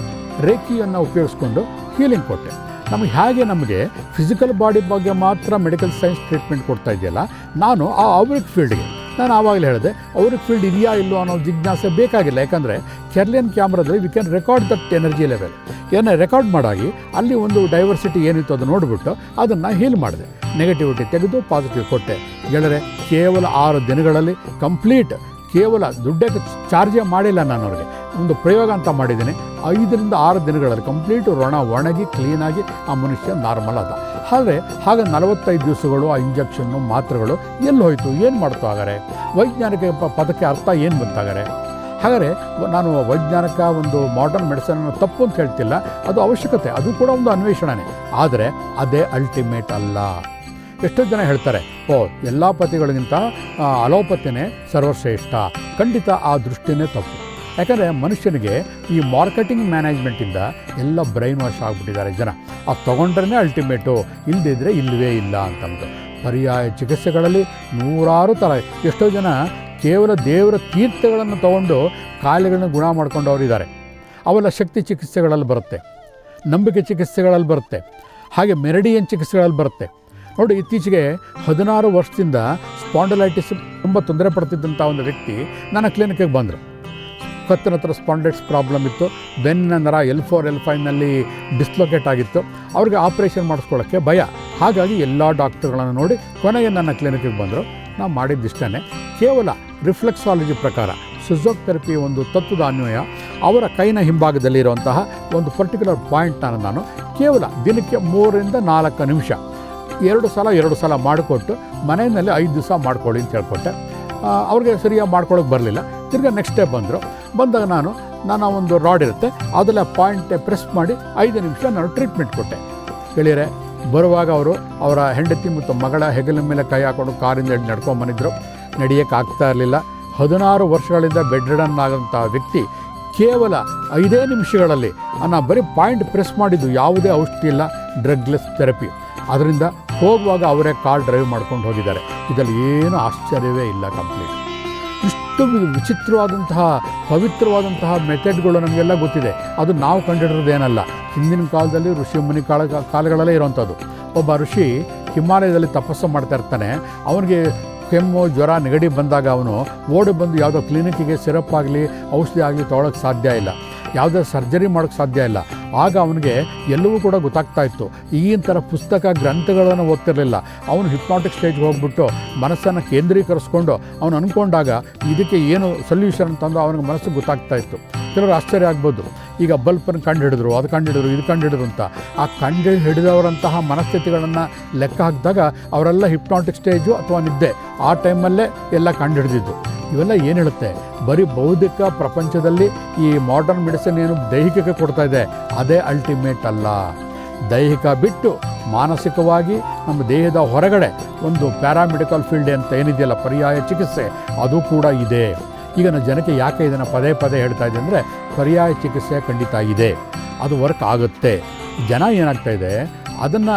ರೇಖಿಯನ್ನು ಉಪಯೋಗಿಸ್ಕೊಂಡು ಹೀಲಿಂಗ್ ಕೊಟ್ಟೆ. ನಮಗೆ ಹೇಗೆ ನಮಗೆ ಫಿಸಿಕಲ್ ಬಾಡಿ ಬಗ್ಗೆ ಮಾತ್ರ ಮೆಡಿಕಲ್ ಸೈನ್ಸ್ ಟ್ರೀಟ್ಮೆಂಟ್ ಕೊಡ್ತಾ ಇದೆಯಲ್ಲ, ನಾನು ಆ ಅವ್ರಿಗೆ ಫೀಲ್ಡ್ಗೆ ನಾನು ಆವಾಗಲೇ ಹೇಳಿದೆ, ಅವ್ರಿಗೆ ಫೀಲ್ಡ್ ಇದೆಯಾ ಇಲ್ಲೋ ಅನ್ನೋ ಜಿಜ್ಞಾಸೆ ಬೇಕಾಗಿಲ್ಲ. ಯಾಕಂದರೆ Kirlian ಕ್ಯಾಮ್ರಾದಲ್ಲಿ we can record that energy level ಏನೇ ರೆಕಾರ್ಡ್ ಮಾಡಾಗಿ ಅಲ್ಲಿ ಒಂದು ಡೈವರ್ಸಿಟಿ ಏನಿತ್ತು ಅದು ನೋಡಿಬಿಟ್ಟು ಅದನ್ನು ಹೀಲ್ ಮಾಡಿದೆ. ನೆಗೆಟಿವಿಟಿ ತೆಗೆದು ಪಾಸಿಟಿವ್ ಕೊಟ್ಟೆ. ಗೆಳರೆ ಕೇವಲ ಆರು ದಿನಗಳಲ್ಲಿ ಕಂಪ್ಲೀಟ್ ಕೇವಲ ದುಡ್ಡಕ್ಕೆ ಚಾರ್ಜೇ ಮಾಡಿಲ್ಲ ನಾನು ಅವ್ರಿಗೆ ಒಂದು ಪ್ರಯೋಗ ಅಂತ ಮಾಡಿದ್ದೀನಿ. ಐದರಿಂದ ಆರು ದಿನಗಳಲ್ಲಿ ಕಂಪ್ಲೀಟ್ ರೊಣ ಒಣಗಿ ಕ್ಲೀನಾಗಿ ಆ ಮನುಷ್ಯ ನಾರ್ಮಲ್ ಆದ. ಆದರೆ ಹಾಗೆ ನಲವತ್ತೈದು ದಿವಸಗಳು ಆ ಇಂಜೆಕ್ಷನ್ನು ಮಾತ್ರೆಗಳು ಎಲ್ಲಿ ಹೋಯಿತು? ಏನು ಮಾಡ್ತು ಹಾಗಾರೆ ವೈಜ್ಞಾನಿಕ ಪದಕ್ಕೆ ಅರ್ಥ ಏನು ಬಂತಾಗಾರೆ ಹಾಗಾದರೆ? ನಾನು ವೈಜ್ಞಾನಿಕ ಒಂದು ಮಾಡರ್ನ್ ಮೆಡಿಸನ್ ತಪ್ಪು ಅಂತ ಹೇಳ್ತಿಲ್ಲ. ಅದು ಅವಶ್ಯಕತೆ. ಅದು ಕೂಡ ಒಂದು ಅನ್ವೇಷಣೆ ಆದರೆ ಅದೇ ಅಲ್ಟಿಮೇಟ್ ಅಲ್ಲ. ಎಷ್ಟೋ ಜನ ಹೇಳ್ತಾರೆ ಓ ಎಲ್ಲ ಪತಿಗಳಿಗಿಂತ ಆ, ಅಲೋಪತಿನೇ ಸರ್ವಶ್ರೇಷ್ಠ. ಖಂಡಿತ ಆ ದೃಷ್ಟಿನೇ ತಪ್ಪು. ಯಾಕಂದರೆ ಮನುಷ್ಯನಿಗೆ ಈ ಮಾರ್ಕೆಟಿಂಗ್ ಮ್ಯಾನೇಜ್ಮೆಂಟಿಂದ ಎಲ್ಲ ಬ್ರೈನ್ ವಾಶ್ ಆಗಿಬಿಟ್ಟಿದ್ದಾರೆ ಜನ. ಅದು ತೊಗೊಂಡ್ರೇ ಅಲ್ಟಿಮೇಟು ಇಲ್ಲದಿದ್ದರೆ ಇಲ್ಲವೇ ಇಲ್ಲ ಅಂತಂದು ಪರ್ಯಾಯ ಚಿಕಿತ್ಸೆಗಳಲ್ಲಿ ನೂರಾರು ಥರ ಎಷ್ಟೋ ಜನ ಕೇವಲ ದೇವರ ತೀರ್ಥಗಳನ್ನು ತಗೊಂಡು ಕಾಯಿಲೆಗಳನ್ನ ಗುಣ ಮಾಡ್ಕೊಂಡವರಿದ್ದಾರೆ ಅವೆಲ್ಲ ಶಕ್ತಿ ಚಿಕಿತ್ಸೆಗಳಲ್ಲಿ ಬರುತ್ತೆ ನಂಬಿಕೆ ಚಿಕಿತ್ಸೆಗಳಲ್ಲಿ ಬರುತ್ತೆ ಹಾಗೆ ಮೆರಡಿಯನ್ ಚಿಕಿತ್ಸೆಗಳಲ್ಲಿ ಬರುತ್ತೆ. ನೋಡಿ, ಇತ್ತೀಚೆಗೆ ಹದಿನಾರು ವರ್ಷದಿಂದ ಸ್ಪಾಂಡಲೈಟಿಸ್ ತುಂಬ ತೊಂದರೆ ಪಡ್ತಿದ್ದಂಥ ಒಂದು ವ್ಯಕ್ತಿ ನನ್ನ ಕ್ಲಿನಿಕ್ಗೆ ಬಂದರು. ಕತ್ತಿನ ಹತ್ರ ಸ್ಪಾಂಡೈಟ್ಸ್ ಪ್ರಾಬ್ಲಮ್ ಇತ್ತು. ಬೆನ್ನ ನರ ಎಲ್ ಫೋರ್, ಎಲ್ ಫೈವ್ನಲ್ಲಿ ಡಿಸ್ಲೊಕೇಟ್ ಆಗಿತ್ತು. ಅವ್ರಿಗೆ ಆಪ್ರೇಷನ್ ಮಾಡಿಸ್ಕೊಳ್ಳೋಕ್ಕೆ ಭಯ. ಹಾಗಾಗಿ ಎಲ್ಲ ಡಾಕ್ಟರ್ಗಳನ್ನು ನೋಡಿ ಕೊನೆಗೆ ನನ್ನ ಕ್ಲಿನಿಕ್ಗೆ ಬಂದರು. ನಾವು ಮಾಡಿದ್ದಿಷ್ಟೇ ಕೇವಲ ರಿಫ್ಲೆಕ್ಸಾಲಜಿ ಪ್ರಕಾರ ಸುಜೋಕ್ ಥೆರಪಿ ಒಂದು ತತ್ವದ ಅನ್ವಯ ಅವರ ಕೈನ ಹಿಂಭಾಗದಲ್ಲಿರುವಂತಹ ಒಂದು ಪರ್ಟಿಕ್ಯುಲರ್ ಪಾಯಿಂಟ್ನ ನಾನು ಕೇವಲ ದಿನಕ್ಕೆ ಮೂರರಿಂದ ನಾಲ್ಕು ನಿಮಿಷ ಎರಡು ಸಲ ಎರಡು ಸಲ ಮಾಡಿಕೊಟ್ಟು ಮನೆಯಲ್ಲಿ ಐದು ದಿವಸ ಮಾಡ್ಕೊಳ್ಳಿ ಅಂತ ಹೇಳ್ಕೊಟ್ಟೆ. ಅವ್ರಿಗೆ ಸರಿಯಾಗಿ ಮಾಡ್ಕೊಳ್ಳೋಕೆ ಬರಲಿಲ್ಲ. ತಿರ್ಗಿ ನೆಕ್ಸ್ಟ್ ಡೇ ಬಂದರು. ಬಂದಾಗ ನಾನು ನಾನು ಒಂದು ರಾಡ್ ಇರುತ್ತೆ ಅದೆಲ್ಲ ಪಾಯಿಂಟ್ ಪ್ರೆಸ್ ಮಾಡಿ ಐದು ನಿಮಿಷ ನಾನು ಟ್ರೀಟ್ಮೆಂಟ್ ಕೊಟ್ಟೆ. ಗೆಳೆಯರೆ, ಬರುವಾಗ ಅವರು ಅವರ ಹೆಂಡತಿ ಮತ್ತು ಮಗಳ ಹೆಗಲ ಮೇಲೆ ಕೈ ಹಾಕೊಂಡು ಕಾರಿಂದ ಹಿಡ್ದು ನಡ್ಕೊಂಬಂದಿದ್ದರು ನಡೆಯೋಕ್ಕೆ ಆಗ್ತಾ ಇರಲಿಲ್ಲ. ಹದಿನಾರು ವರ್ಷಗಳಿಂದ ಬೆಡ್ ರಿಡನ್ ಆದಂಥ ವ್ಯಕ್ತಿ ಕೇವಲ ಐದೇ ನಿಮಿಷಗಳಲ್ಲಿ ನಾನು ಬರೀ ಪಾಯಿಂಟ್ ಪ್ರೆಸ್ ಮಾಡಿದ್ದು ಯಾವುದೇ ಔಷಧಿ ಇಲ್ಲ ಡ್ರಗ್ಲೆಸ್ ಥೆರಪಿ ಅದರಿಂದ ಹೋಗುವಾಗ ಅವರೇ ಕಾರ್ ಡ್ರೈವ್ ಮಾಡ್ಕೊಂಡು ಹೋಗಿದ್ದಾರೆ. ಇದರಲ್ಲಿ ಏನೂ ಆಶ್ಚರ್ಯವೇ ಇಲ್ಲ ಕಂಪ್ಲೀಟ್. ಇಷ್ಟು ವಿಚಿತ್ರವಾದಂತಹ, ಪವಿತ್ರವಾದಂತಹ ಮೆಥಡ್ಗಳು ನಮಗೆಲ್ಲ ಗೊತ್ತಿದೆ. ಅದು ನಾವು ಕಂಡುಹಿಡಿಯೋದೇನಲ್ಲ ಹಿಂದಿನ ಕಾಲದಲ್ಲಿ ಋಷಿ ಮುನಿ ಕಾಲ, ಕಾಲಗಳಲ್ಲೇ ಇರುವಂಥದ್ದು ಒಬ್ಬ ಋಷಿ ಹಿಮಾಲಯದಲ್ಲಿ ತಪಸ್ಸು ಮಾಡ್ತಾ ಇರ್ತಾನೆ. ಅವನಿಗೆ ಕೆಮ್ಮು, ಜ್ವರ, ನೆಗಡಿ ಬಂದಾಗ ಅವನು ಓಡಿ ಬಂದು ಯಾವುದೋ ಕ್ಲಿನಿಕ್ಕಿಗೆ ಸಿರಪ್ ಆಗಲಿ, ಔಷಧಿ ಆಗಲಿ ತೊಗೊಳಕ್ಕೆ ಸಾಧ್ಯ ಇಲ್ಲ. ಯಾವುದೇ ಸರ್ಜರಿ ಮಾಡೋಕ್ಕೆ ಸಾಧ್ಯ ಇಲ್ಲ. ಆಗ ಅವನಿಗೆ ಎಲ್ಲವೂ ಕೂಡ ಗೊತ್ತಾಗ್ತಾ ಇತ್ತು. ಈಗಿನ ಥರ ಪುಸ್ತಕ, ಗ್ರಂಥಗಳನ್ನು ಓದ್ತಿರಲಿಲ್ಲ. ಅವನು ಹಿಪ್ನಾಟಿಕ್ ಸ್ಟೇಜ್ಗೆ ಹೋಗ್ಬಿಟ್ಟು ಮನಸ್ಸನ್ನು ಕೇಂದ್ರೀಕರಿಸ್ಕೊಂಡು ಅವನು ಅಂದ್ಕೊಂಡಾಗ ಇದಕ್ಕೆ ಏನು ಸೊಲ್ಯೂಷನ್ ಅಂತಂದು ಅವನಿಗೆ ಮನಸ್ಸಿಗೆ ಗೊತ್ತಾಗ್ತಾ ಇತ್ತು. ಕೆಲವರು ಆಶ್ಚರ್ಯ ಆಗ್ಬೋದು. ಈಗ ಬಲ್ಪನ್ನು ಕಂಡು ಹಿಡಿದ್ರು, ಅದು ಕಂಡು ಹಿಡಿದ್ರು, ಇದು ಕಂಡು ಹಿಡಿದ್ರು ಅಂತ. ಆ ಕಂಡು ಹಿಡಿದವರಂತಹ ಮನಸ್ಥಿತಿಗಳನ್ನು ಲೆಕ್ಕ ಹಾಕಿದಾಗ ಅವರೆಲ್ಲ ಹಿಪ್ನಾಟಿಕ್ ಸ್ಟೇಜು ಅಥವಾ ನಿದ್ದೆ. ಆ ಟೈಮಲ್ಲೇ ಎಲ್ಲ ಕಂಡು ಹಿಡಿದಿದ್ದು. ಇವೆಲ್ಲ ಏನು ಹೇಳುತ್ತೆ? ಬರೀ ಬೌದ್ಧಿಕ ಪ್ರಪಂಚದಲ್ಲಿ ಈ ಮಾಡರ್ನ್ ಮೆಡಿಸಿನ್ ಏನು ದೈಹಿಕಕ್ಕೆ ಕೊಡ್ತಾ ಇದೆ. ಅದೇ ಅಲ್ಟಿಮೇಟ್ ಅಲ್ಲ. ದೈಹಿಕ ಬಿಟ್ಟು ಮಾನಸಿಕವಾಗಿ ನಮ್ಮ ದೇಹದ ಹೊರಗಡೆ ಒಂದು ಪ್ಯಾರಾಮೆಡಿಕಲ್ ಫೀಲ್ಡ್ ಅಂತ ಏನಿದೆಯಲ್ಲ, ಪರ್ಯಾಯ ಚಿಕಿತ್ಸೆ, ಅದು ಕೂಡ ಇದೆ. ಈಗ ಜನಕ್ಕೆ ಯಾಕೆ ಇದನ್ನು ಪದೇ ಪದೇ ಹೇಳ್ತಾ ಇದ್ದೆ ಅಂದರೆ ಪರ್ಯಾಯ ಚಿಕಿತ್ಸೆ ಖಂಡಿತ ಇದೆ. ಅದು ವರ್ಕ್ ಆಗುತ್ತೆ. ಜನ ಏನಾಗ್ತಾ ಇದೆ, ಅದನ್ನು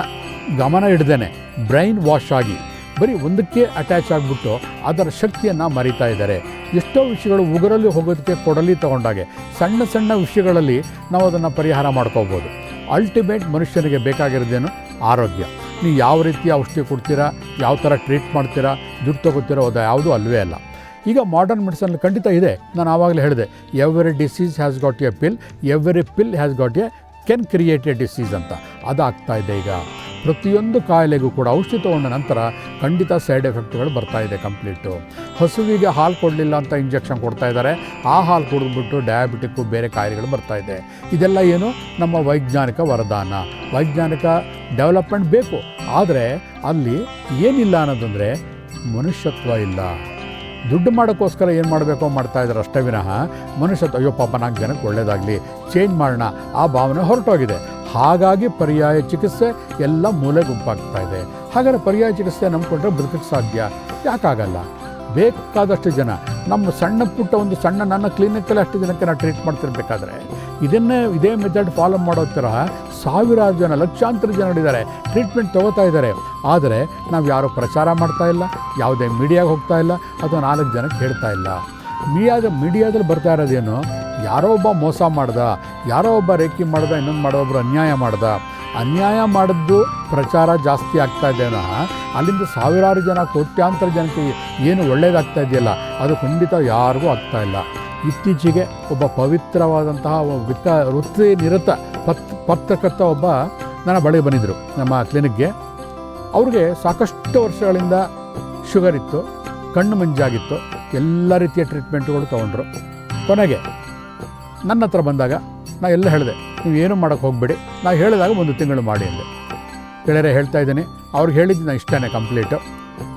ಗಮನ ಹಿಡ್ದೇನೆ ಬ್ರೈನ್ ವಾಶ್ ಆಗಿ, ಬರೀ ಒಂದಕ್ಕೆ ಅಟ್ಯಾಚ್ ಆಗಿಬಿಟ್ಟು ಅದರ ಶಕ್ತಿಯನ್ನು ಮರಿತಾ ಇದ್ದಾರೆ. ಎಷ್ಟೋ ವಿಷಯಗಳು ಉಗುರಲ್ಲಿ ಹೋಗೋದಕ್ಕೆ ಕೊಡಲಿ ತಗೊಂಡಾಗೆ ಸಣ್ಣ ಸಣ್ಣ ವಿಷಯಗಳಲ್ಲಿ ನಾವು ಅದನ್ನು ಪರಿಹಾರ ಮಾಡ್ಕೋಬೋದು. ಅಲ್ಟಿಮೇಟ್ ಮನುಷ್ಯನಿಗೆ ಬೇಕಾಗಿರೋದೇನು? ಆರೋಗ್ಯ. ನೀವು ಯಾವ ರೀತಿ ಔಷಧಿ ಕೊಡ್ತೀರಾ, ಯಾವ ಥರ ಟ್ರೀಟ್ ಮಾಡ್ತೀರಾ, ದುಡ್ಡು ತಗೋತೀರೋ ಅದು ಯಾವುದೂ ಅಲ್ವೇ ಅಲ್ಲ. ಈಗ ಮಾಡರ್ನ್ ಮೆಡಿಸನ್ ಖಂಡಿತ ಇದೆ. ನಾನು ಆವಾಗಲೇ ಹೇಳಿದೆ every disease has got a pill every pill has got a can create a disease ಅಂತ. ಅದಾಗ್ತಾ ಇದೆ ಈಗ. ಪ್ರತಿಯೊಂದು ಕಾಯಿಲೆಗೂ ಕೂಡ ಔಷಧಿ ತೊಗೊಂಡ ನಂತರ ಖಂಡಿತ ಸೈಡ್ ಎಫೆಕ್ಟ್ಗಳು ಬರ್ತಾ ಇದೆ ಕಂಪ್ಲೀಟು ಹಸುವಿಗೆ ಹಾಲು ಕೊಡಲಿಲ್ಲ ಅಂತ ಇಂಜೆಕ್ಷನ್ ಕೊಡ್ತಾ ಇದ್ದಾರೆ. ಆ ಹಾಲು ಕುಡಿದ್ಬಿಟ್ಟು ಡಯಾಬಿಟಿಕ್ಕು ಬೇರೆ ಕಾಯಿಲೆಗಳು ಬರ್ತಾ ಇದೆ. ಇದೆಲ್ಲ ಏನು? ನಮ್ಮ ವೈಜ್ಞಾನಿಕ ವರದಾನ. ವೈಜ್ಞಾನಿಕ ಡೆವಲಪ್ಮೆಂಟ್ ಬೇಕು. ಆದರೆ ಅಲ್ಲಿ ಏನಿಲ್ಲ ಅನ್ನೋದಂದರೆ ಮನುಷ್ಯತ್ವ ಇಲ್ಲ. ದುಡ್ಡು ಮಾಡೋಕ್ಕೋಸ್ಕರ ಏನು ಮಾಡಬೇಕೋ ಮಾಡ್ತಾ ಇದ್ದಾರೆ ಅಷ್ಟೇ ವಿನಃ ಮನುಷ್ಯ ಅಯ್ಯೋ ಪಾಪ ನಾಲ್ಕು ಜನಕ್ಕೆ ಒಳ್ಳೇದಾಗಲಿ ಚೇಂಜ್ ಮಾಡೋಣ, ಆ ಭಾವನೆ ಹೊರಟೋಗಿದೆ. ಹಾಗಾಗಿ ಪರ್ಯಾಯ ಚಿಕಿತ್ಸೆ ಎಲ್ಲ ಮೂಲೆ ಗುಂಪಾಗ್ತಾ ಇದೆ. ಹಾಗಾದರೆ ಪರ್ಯಾಯ ಚಿಕಿತ್ಸೆ ನಂಬಿಕೊಂಡ್ರೆ ಬದುಕಕ್ಕೆ ಸಾಧ್ಯ? ಯಾಕಾಗಲ್ಲ? ಬೇಕಾದಷ್ಟು ಜನ, ನಮ್ಮ ಸಣ್ಣ ಪುಟ್ಟ ಒಂದು ಸಣ್ಣ ನನ್ನ ಕ್ಲಿನಿಕಲ್ಲಿ ಅಷ್ಟು ಜನಕ್ಕೆ ನಾವು ಟ್ರೀಟ್ ಮಾಡ್ತಿರ್ಬೇಕಾದ್ರೆ ಇದನ್ನೇ ಇದೇ ಮೆಥಡ್ ಫಾಲೋ ಮಾಡೋ ಥರ ಸಾವಿರಾರು ಜನ, ಲಕ್ಷಾಂತರ ಜನರಿದ್ದಾರೆ ಟ್ರೀಟ್ಮೆಂಟ್ ತಗೋತಾ ಇದ್ದಾರೆ. ಆದರೆ ನಾವು ಯಾರೂ ಪ್ರಚಾರ ಮಾಡ್ತಾ ಇಲ್ಲ, ಯಾವುದೇ ಮೀಡಿಯಾಗೆ ಹೋಗ್ತಾ ಇಲ್ಲ, ಅಥವಾ ನಾಲ್ಕು ಜನಕ್ಕೆ ಹೇಳ್ತಾ ಇಲ್ಲ. ಮೀಡಿಯಾದ ಮೀಡಿಯಾದಲ್ಲಿ ಬರ್ತಾ ಇರೋದೇನು, ಯಾರೋ ಒಬ್ಬ ಮೋಸ ಮಾಡ್ದ, ಯಾರೋ ಒಬ್ಬ ರೇಖಿ ಮಾಡ್ದ, ಇನ್ನೊಂದು ಮಾಡೋ ಒಬ್ಬರು ಅನ್ಯಾಯ ಮಾಡ್ದ. ಅನ್ಯಾಯ ಮಾಡಿದ್ದು ಪ್ರಚಾರ ಜಾಸ್ತಿ ಆಗ್ತಾ ಇದೆ ವಿನಃ ಅಲ್ಲಿಂದ ಸಾವಿರಾರು ಜನ, ಕೋಟ್ಯಾಂತರ ಜನಕ್ಕೆ ಏನು ಒಳ್ಳೇದಾಗ್ತಾ ಇದೆಯಲ್ಲ, ಅದು ಖಂಡಿತ ಯಾರಿಗೂ ಆಗ್ತಾ ಇಲ್ಲ. ಇತ್ತೀಚೆಗೆ ಒಬ್ಬ ಪವಿತ್ರವಾದಂತಹ ವಿತ್ತ ವೃತ್ತಿ ನಿರತ ಪತ್, ಪತ್ರಕರ್ತ ಒಬ್ಬ ನನ್ನ ಬಳಿ ಬಂದಿದ್ದರು. ನಮ್ಮ ಕ್ಲಿನಿಕ್ಗೆ. ಅವ್ರಿಗೆ ಸಾಕಷ್ಟು ವರ್ಷಗಳಿಂದ ಶುಗರ್ ಇತ್ತು, ಕಣ್ಣು ಮಂಜಾಗಿತ್ತು, ಎಲ್ಲ ರೀತಿಯ ಟ್ರೀಟ್ಮೆಂಟ್ಗಳು ತೊಗೊಂಡ್ರು. ಕೊನೆಗೆ ನನ್ನ ಹತ್ರ ಬಂದಾಗ ನಾ ಎಲ್ಲ ಹೇಳಿದೆ, ನೀವು ಏನು ಮಾಡೋಕ್ಕೆ ಹೋಗಬೇಡಿ, ನಾ ಹೇಳಿದಾಗ ಒಂದು ತಿಂಗಳು ಮಾಡಿ ಅಂದೆ. ಗೆಳೆಯರೇ ಹೇಳ್ತಾ ಇದ್ದೀನಿ, ಅವ್ರಿಗೆ ಹೇಳಿದ್ದು ನಾನು ಇಷ್ಟನೇ ಕಂಪ್ಲೀಟು.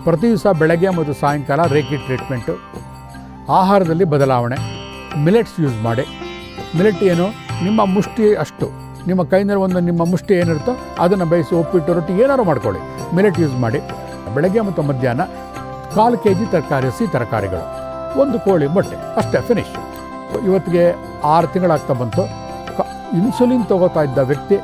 ಪ್ರತಿ ದಿವಸ ಬೆಳಗ್ಗೆ ಮತ್ತು ಸಾಯಂಕಾಲ ರೇಖಿ ಟ್ರೀಟ್ಮೆಂಟು. ಆಹಾರದಲ್ಲಿ ಬದಲಾವಣೆ. ಮಿಲೆಟ್ಸ್ ಯೂಸ್ ಮಾಡಿ. ಮಿಲೆಟ್ ಏನು? ನಿಮ್ಮ ಮುಷ್ಟಿ ಅಷ್ಟು. ನಿಮ್ಮ ಕೈನಲ್ಲಿ ಒಂದು ನಿಮ್ಮ ಮುಷ್ಟಿ ಏನಿರುತ್ತೋ ಅದನ್ನು ಬೇಯಿಸಿ ಉಪ್ಪಿಟ್ಟು ರೊಟ್ಟಿ ಏನಾದ್ರು ಮಾಡ್ಕೊಳ್ಳಿ. ಮಿಲೆಟ್ ಯೂಸ್ ಮಾಡಿ. ಬೆಳಗ್ಗೆ ಮತ್ತು ಮಧ್ಯಾಹ್ನ ಕಾಲು ಕೆ ಜಿ ತರಕಾರಿ ಹಸಿ ತರಕಾರಿಗಳು. ಒಂದು ಕೋಳಿ ಮೊಟ್ಟೆ. ಅಷ್ಟೇ ಫಿನಿಶ್ ಇವತ್ತಿಗೆ ಆರು ತಿಂಗಳಾಗ್ತಾ ಬಂತು. ಕ ಇನ್ಸುಲಿನ್ ತಗೋತಾ ಇದ್ದ ವ್ಯಕ್ತಿ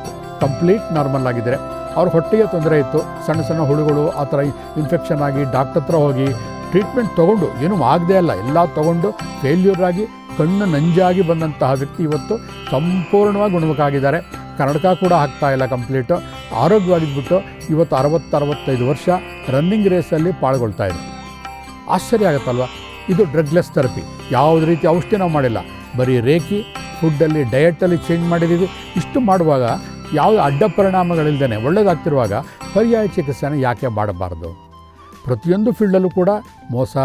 ಕಂಪ್ಲೀಟ್ ನಾರ್ಮಲ್ ಆಗಿದ್ದಾರೆ ಅವ್ರ ಹೊಟ್ಟೆಗೆ ತೊಂದರೆ ಇತ್ತು. ಸಣ್ಣ ಸಣ್ಣ ಹುಳುಗಳು, ಆ ಥರ ಇನ್ಫೆಕ್ಷನ್ ಆಗಿ ಡಾಕ್ಟರ್ ಹತ್ರ ಹೋಗಿ ಟ್ರೀಟ್ಮೆಂಟ್ ತೊಗೊಂಡು, ಏನೂ ಆಗದೇ ಅಲ್ಲ, ಎಲ್ಲ ತೊಗೊಂಡು ಫೇಲ್ಯೂರ್ ಆಗಿ, ಕಣ್ಣು ನಂಜಾಗಿ ಬಂದಂತಹ ವ್ಯಕ್ತಿ ಇವತ್ತು ಸಂಪೂರ್ಣವಾಗಿ ಗುಣಮುಖಾಗಿದ್ದಾರೆ ಕನ್ನಡಕ ಕೂಡ ಆಗ್ತಾ ಇಲ್ಲ ಕಂಪ್ಲೀಟು ಆರೋಗ್ಯವಾಗಿದ್ಬಿಟ್ಟು ಇವತ್ತು ಅರವತ್ತು, ಅರವತ್ತೈದು ವರ್ಷ ರನ್ನಿಂಗ್ ರೇಸಲ್ಲಿ ಪಾಲ್ಗೊಳ್ತಾ ಇದೆ ಆಶ್ಚರ್ಯ ಆಗುತ್ತಲ್ವ? ಇದು ಡ್ರಗ್ಲೆಸ್ ಥೆರಪಿ ಯಾವುದೇ ರೀತಿ ಔಷಧಿ ನಾವು ಮಾಡಿಲ್ಲ. ಬರೀ ರೇಖಿ ಫುಡ್ಡಲ್ಲಿ ಡಯಟಲ್ಲಿ ಚೇಂಜ್ ಮಾಡಿದ್ದೀವಿ ಇಷ್ಟು ಮಾಡುವಾಗ ಯಾವುದೇ ಅಡ್ಡ ಪರಿಣಾಮಗಳಿಲ್ದೇ ಒಳ್ಳೆಯದಾಗ್ತಿರುವಾಗ ಪರ್ಯಾಯ ಚಿಕಿತ್ಸೆನ ಯಾಕೆ ಮಾಡಬಾರ್ದು? ಪ್ರತಿಯೊಂದು ಫೀಲ್ಡಲ್ಲೂ ಕೂಡ ಮೋಸ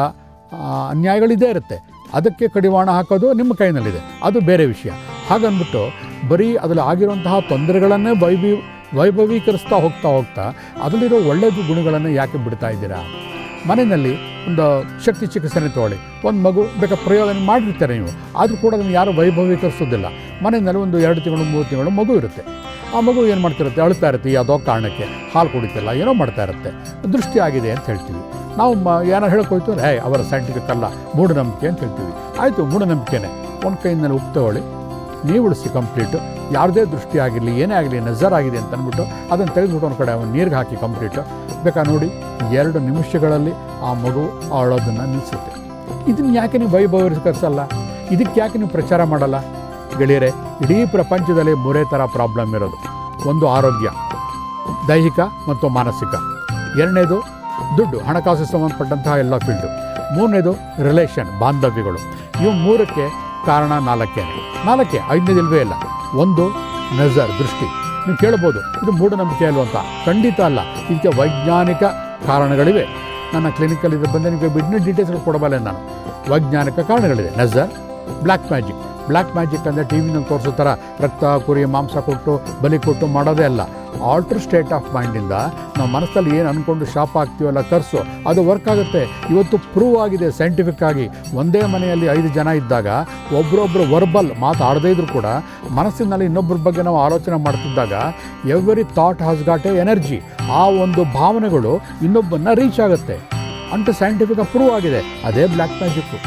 ಅನ್ಯಾಯಗಳಿದ್ದೇ ಇರುತ್ತೆ. ಅದಕ್ಕೆ ಕಡಿವಾಣ ಹಾಕೋದು ನಿಮ್ಮ ಕೈನಲ್ಲಿದೆ. ಅದು ಬೇರೆ ವಿಷಯ. ಹಾಗನ್ಬಿಟ್ಟು ಬರೀ ಅದರಲ್ಲಿ ಆಗಿರುವಂತಹ ತೊಂದರೆಗಳನ್ನೇ ವೈಭೀ ವೈಭವೀಕರಿಸ್ತಾ ಹೋಗ್ತಾ ಹೋಗ್ತಾ, ಅದರಲ್ಲಿರೋ ಒಳ್ಳೆಯದು ಗುಣಗಳನ್ನು ಯಾಕೆ ಬಿಡ್ತಾ ಇದ್ದೀರಾ? ಮನೆಯಲ್ಲಿ ಒಂದು ಶಕ್ತಿ ಚಿಕಿತ್ಸೆನೇ ತಗೊಳ್ಳಿ. ಒಂದು ಮಗು ಬೇಕಾ ಪ್ರಯೋಗ ಮಾಡಿರ್ತಾರೆ ನೀವು. ಆದರೂ ಕೂಡ ಅದನ್ನು ಯಾರು ವೈಭವೀಕರಿಸೋದಿಲ್ಲ ಮನೆಯಲ್ಲಿ ಒಂದು ಎರಡು ತಿಂಗಳು, ಮೂರು ತಿಂಗಳು ಮಗು ಇರುತ್ತೆ. ಆ ಮಗು ಏನು ಮಾಡ್ತಿರುತ್ತೆ? ಅಳ್ತಾ ಇರುತ್ತೆ. ಯಾವುದೋ ಕಾರಣಕ್ಕೆ ಹಾಲು ಕುಡಿತಿಲ್ಲ, ಏನೋ ಮಾಡ್ತಾ ಇರುತ್ತೆ. ದೃಷ್ಟಿ ಆಗಿದೆ ಅಂತ ಹೇಳ್ತೀವಿ. ನಾವು ಮ ಏನೋ ಹೇಳೋಕೋಯ್ತು ಹೇ, ಅವರ ಸೈಂಟಿಫಿಕ್ ಅಲ್ಲ, ಮೂಢನಂಬಿಕೆ ಅಂತ ಹೇಳ್ತೀವಿ. ಆಯಿತು, ಮೂಢನಂಬಿಕೆನೇ. ಒಂದು ಕೈಯಿಂದ ಉಪ್ಪು ನೀವು ಉಳಿಸಿ ಕಂಪ್ಲೀಟು ಯಾವುದೇ ದೃಷ್ಟಿ ಆಗಿರಲಿ ಏನೇ ಆಗಲಿ ನಜರ್ ಆಗಿದೆ ಅಂತ ಅಂದ್ಬಿಟ್ಟು ಅದನ್ನು ತೆಗೆದುಬಿಟ್ಟು ಒಂದು ಕಡೆ ಅವನು ನೀರಿಗೆ ಹಾಕಿ ಕಂಪ್ಲೀಟ್ ಬೇಕಾ ನೋಡಿ, ಎರಡು ನಿಮಿಷಗಳಲ್ಲಿ ಆ ಮಗು ಅಳೋದನ್ನು ನಿಲ್ಲಿಸುತ್ತೆ ಇದನ್ನು ಯಾಕೆ ನೀವು ವೈಭವೀಕರಿಸಲ್ಲ? ಇದಕ್ಕೆ ಯಾಕೆ ನೀವು ಪ್ರಚಾರ ಮಾಡಲ್ಲ? ಗೆಳೆಯರೆ, ಇಡೀ ಪ್ರಪಂಚದಲ್ಲಿ ಮೂರೇ ಥರ ಪ್ರಾಬ್ಲಮ್ ಇರೋದು. ಒಂದು ಆರೋಗ್ಯ, ದೈಹಿಕ ಮತ್ತು ಮಾನಸಿಕ. ಎರಡನೇದು ದುಡ್ಡು, ಹಣಕಾಸು ಸಂಬಂಧಪಟ್ಟಂತಹ ಎಲ್ಲ ಫೀಲ್ಡು ಮೂರನೇದು ರಿಲೇಷನ್ ಬಾಂಧವ್ಯಗಳು. ಇವು ಮೂರಕ್ಕೆ ಕಾರಣ ನಾಲ್ಕೇ ನಾಲ್ಕೇ, ಐದನೇದಿಲ್ವೇ ಇಲ್ಲ. ಒಂದು ನಜರ್, ದೃಷ್ಟಿ. ನೀವು ಕೇಳ್ಬೋದು, ಇದು ಮೂಢನಂಬಿಕೆ ಅಲ್ವ ಅಂತ. ಖಂಡಿತ ಅಲ್ಲ. ಇದಕ್ಕೆ ವೈಜ್ಞಾನಿಕ ಕಾರಣಗಳಿವೆ. ನನ್ನ ಕ್ಲಿನಿಕಲ್ಲಿ ಇದು ಬಂದು, ನಿಮಗೆ ಬಿಡ್ನ ಡೀಟೇಲ್ಸ್ಗಳು ಕೊಡಬಲ್ಲೆ ನಾನು. ವೈಜ್ಞಾನಿಕ ಕಾರಣಗಳಿದೆ ನಜರ್ ಬ್ಲ್ಯಾಕ್ ಮ್ಯಾಜಿಕ್ ಬ್ಲ್ಯಾಕ್ ಮ್ಯಾಜಿಕ್ ಅಂದರೆ ಟಿ ವಿನಲ್ಲಿ ತೋರಿಸೋ ಥರ ರಕ್ತ, ಕುರಿ, ಮಾಂಸ ಕೊಟ್ಟು, ಬಲಿ ಕೊಟ್ಟು ಮಾಡೋದೇ ಅಲ್ಲ. ಆಲ್ಟ್ರ್ ಸ್ಟೇಟ್ ಆಫ್ ಮೈಂಡಿಂದ ನಾವು ಮನಸ್ಸಲ್ಲಿ ಏನು ಅಂದ್ಕೊಂಡು ಶಾಪ್ ಆಗ್ತೀವಲ್ಲ ಕರ್ಸು ಅದು ವರ್ಕ್ ಆಗುತ್ತೆ. ಇವತ್ತು ಪ್ರೂವ್ ಆಗಿದೆ ಸೈಂಟಿಫಿಕ್ ಆಗಿ. ಒಂದೇ ಮನೆಯಲ್ಲಿ ಐದು ಜನ ಇದ್ದಾಗ ಒಬ್ಬರೊಬ್ಬರು ವರ್ಬಲ್ ಮಾತಾಡದೇ ಇದ್ರೂ ಕೂಡ ಮನಸ್ಸಿನಲ್ಲಿ ಇನ್ನೊಬ್ಬರ ಬಗ್ಗೆ ನಾವು ಆಲೋಚನೆ ಮಾಡ್ತಿದ್ದಾಗ every thought has got a energy ಆ ಒಂದು ಭಾವನೆಗಳು ಇನ್ನೊಬ್ಬನ್ನ ರೀಚ್ ಆಗುತ್ತೆ. ಅಂತ ಸೈಂಟಿಫಿಕ್ ಪ್ರೂವ್ ಆಗಿದೆ. ಅದೇ ಬ್ಲ್ಯಾಕ್ ಮ್ಯಾಜಿಕ್ಕು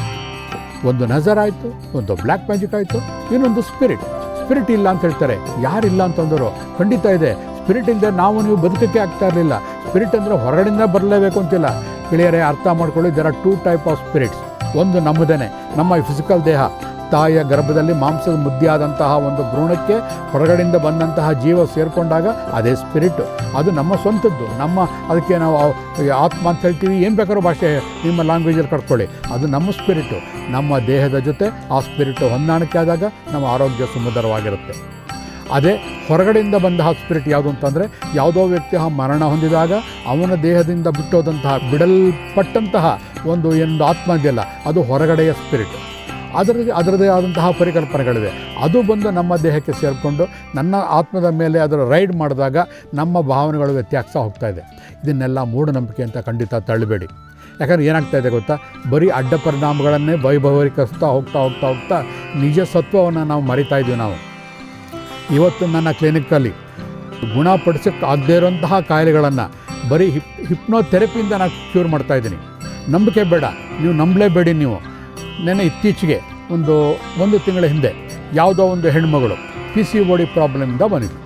ಒಂದು ನಜರ್ ಆಯಿತು, ಒಂದು ಬ್ಲ್ಯಾಕ್ ಮ್ಯಾಜಿಕ್ ಆಯಿತು, ಇನ್ನೊಂದು ಸ್ಪಿರಿಟ್. ಸ್ಪಿರಿಟ್ ಇಲ್ಲ ಅಂತ ಹೇಳ್ತಾರೆ. ಯಾರಿಲ್ಲ ಅಂತಂದರು ಖಂಡಿತ ಇದೆ. ಸ್ಪಿರಿಟ್ ಇಲ್ಲದೆ ನಾವು ನೀವು ಬದುಕಕ್ಕೆ ಆಗ್ತಾ ಇರಲಿಲ್ಲ. ಸ್ಪಿರಿಟ್ ಅಂದರೆ ಹೊರಗಡೆಯಿಂದ ಬರಲೇಬೇಕು ಅಂತಿಲ್ಲ. ಗೆಳೆಯರೇ, ಅರ್ಥ ಮಾಡ್ಕೊಳ್ಳಿ there are two type of spirits ಒಂದು ನಮ್ಮದೇನೆ, ನಮ್ಮ ಫಿಸಿಕಲ್ ದೇಹ. ತಾಯಿಯ ಗರ್ಭದಲ್ಲಿ ಮಾಂಸದ ಮುದ್ದೆಯಾದಂತಹ ಒಂದು ಭ್ರೂಣಕ್ಕೆ ಹೊರಗಡೆಯಿಂದ ಬಂದಂತಹ ಜೀವ ಸೇರಿಕೊಂಡಾಗ ಅದೇ ಸ್ಪಿರಿಟ್ ಅದು ನಮ್ಮ ಸ್ವಂತದ್ದು. ನಮ್ಮ, ಅದಕ್ಕೆ ನಾವು ಆತ್ಮ ಅಂತ ಹೇಳ್ತೀವಿ. ಏನು ಬೇಕಾದ್ರೂ ಭಾಷೆ ನಿಮ್ಮ ಲ್ಯಾಂಗ್ವೇಜಲ್ಲಿ ಕಟ್ಕೊಳ್ಳಿ. ಅದು ನಮ್ಮ ಸ್ಪಿರಿಟು ನಮ್ಮ ದೇಹದ ಜೊತೆ ಆ ಸ್ಪಿರಿಟು ಹೊಂದಾಣಿಕೆ ಆದಾಗ ನಮ್ಮ ಆರೋಗ್ಯ ಸುಮಧುರವಾಗಿರುತ್ತೆ. ಅದೇ ಹೊರಗಡೆಯಿಂದ ಬಂದ ಸ್ಪಿರಿಟ್ ಯಾವುದು ಅಂತಂದರೆ, ಯಾವುದೋ ವ್ಯಕ್ತಿ ಆ ಮರಣ ಹೊಂದಿದಾಗ ಅವನ ದೇಹದಿಂದ ಬಿಟ್ಟೋದಂತಹ, ಬಿಡಲ್ಪಟ್ಟಂತಹ ಒಂದು ಎಂದು ಆತ್ಮ ಇದೆಯಲ್ಲ ಅದು ಹೊರಗಡೆಯ ಸ್ಪಿರಿಟ್ ಅದರದೇ ಅದರದೇ ಆದಂತಹ ಪರಿಕಲ್ಪನೆಗಳಿವೆ. ಅದು ಬಂದು ನಮ್ಮ ದೇಹಕ್ಕೆ ಸೇರಿಕೊಂಡು ನನ್ನ ಆತ್ಮದ ಮೇಲೆ ಅದರ ರೈಡ್ ಮಾಡಿದಾಗ ನಮ್ಮ ಭಾವನೆಗಳು ವ್ಯತ್ಯಾಸ ಹೋಗ್ತಾ ಇದೆ. ಇದನ್ನೆಲ್ಲ ಮೂಢನಂಬಿಕೆ ಅಂತ ಖಂಡಿತ ತಳ್ಳಬೇಡಿ. ಯಾಕಂದ್ರೆ ಏನಾಗ್ತಾ ಇದೆ ಗೊತ್ತಾ? ಬರೀ ಅಡ್ಡ ಪರಿಣಾಮಗಳನ್ನೇ ವೈಭವೀಕರಿಸ್ತಾ ಹೋಗ್ತಾ ಹೋಗ್ತಾ ಹೋಗ್ತಾ ನಿಜ ಸತ್ವವನ್ನು ನಾವು ಮರಿತಾ ಇದ್ದೀವಿ ನಾವು. ಇವತ್ತು ನನ್ನ ಕ್ಲಿನಿಕ್ಕಲ್ಲಿ ಗುಣಪಡಿಸೋಕ್ಕೆ ಆಗದೇ ಇರೋಂತಹ ಕಾಯಿಲೆಗಳನ್ನು ಬರೀ ಹಿಪ್, ಹಿಪ್ನೋಥೆರಪಿಯಿಂದ ನಾನು ಕ್ಯೂರ್ ಮಾಡ್ತಾಯಿದ್ದೀನಿ ನಂಬಿಕೆ ಬೇಡ. ನೀವು ನಂಬಲೇಬೇಡಿ ನೀವು. ನೆನ್ನೆ ಇತ್ತೀಚೆಗೆ ಒಂದು ಒಂದು ತಿಂಗಳ ಹಿಂದೆ ಯಾವುದೋ ಒಂದು ಹೆಣ್ಮಗಳು ಪಿ ಸಿ ಓಡಿ ಪ್ರಾಬ್ಲಮಿಂದ ಬಂದಿದ್ದು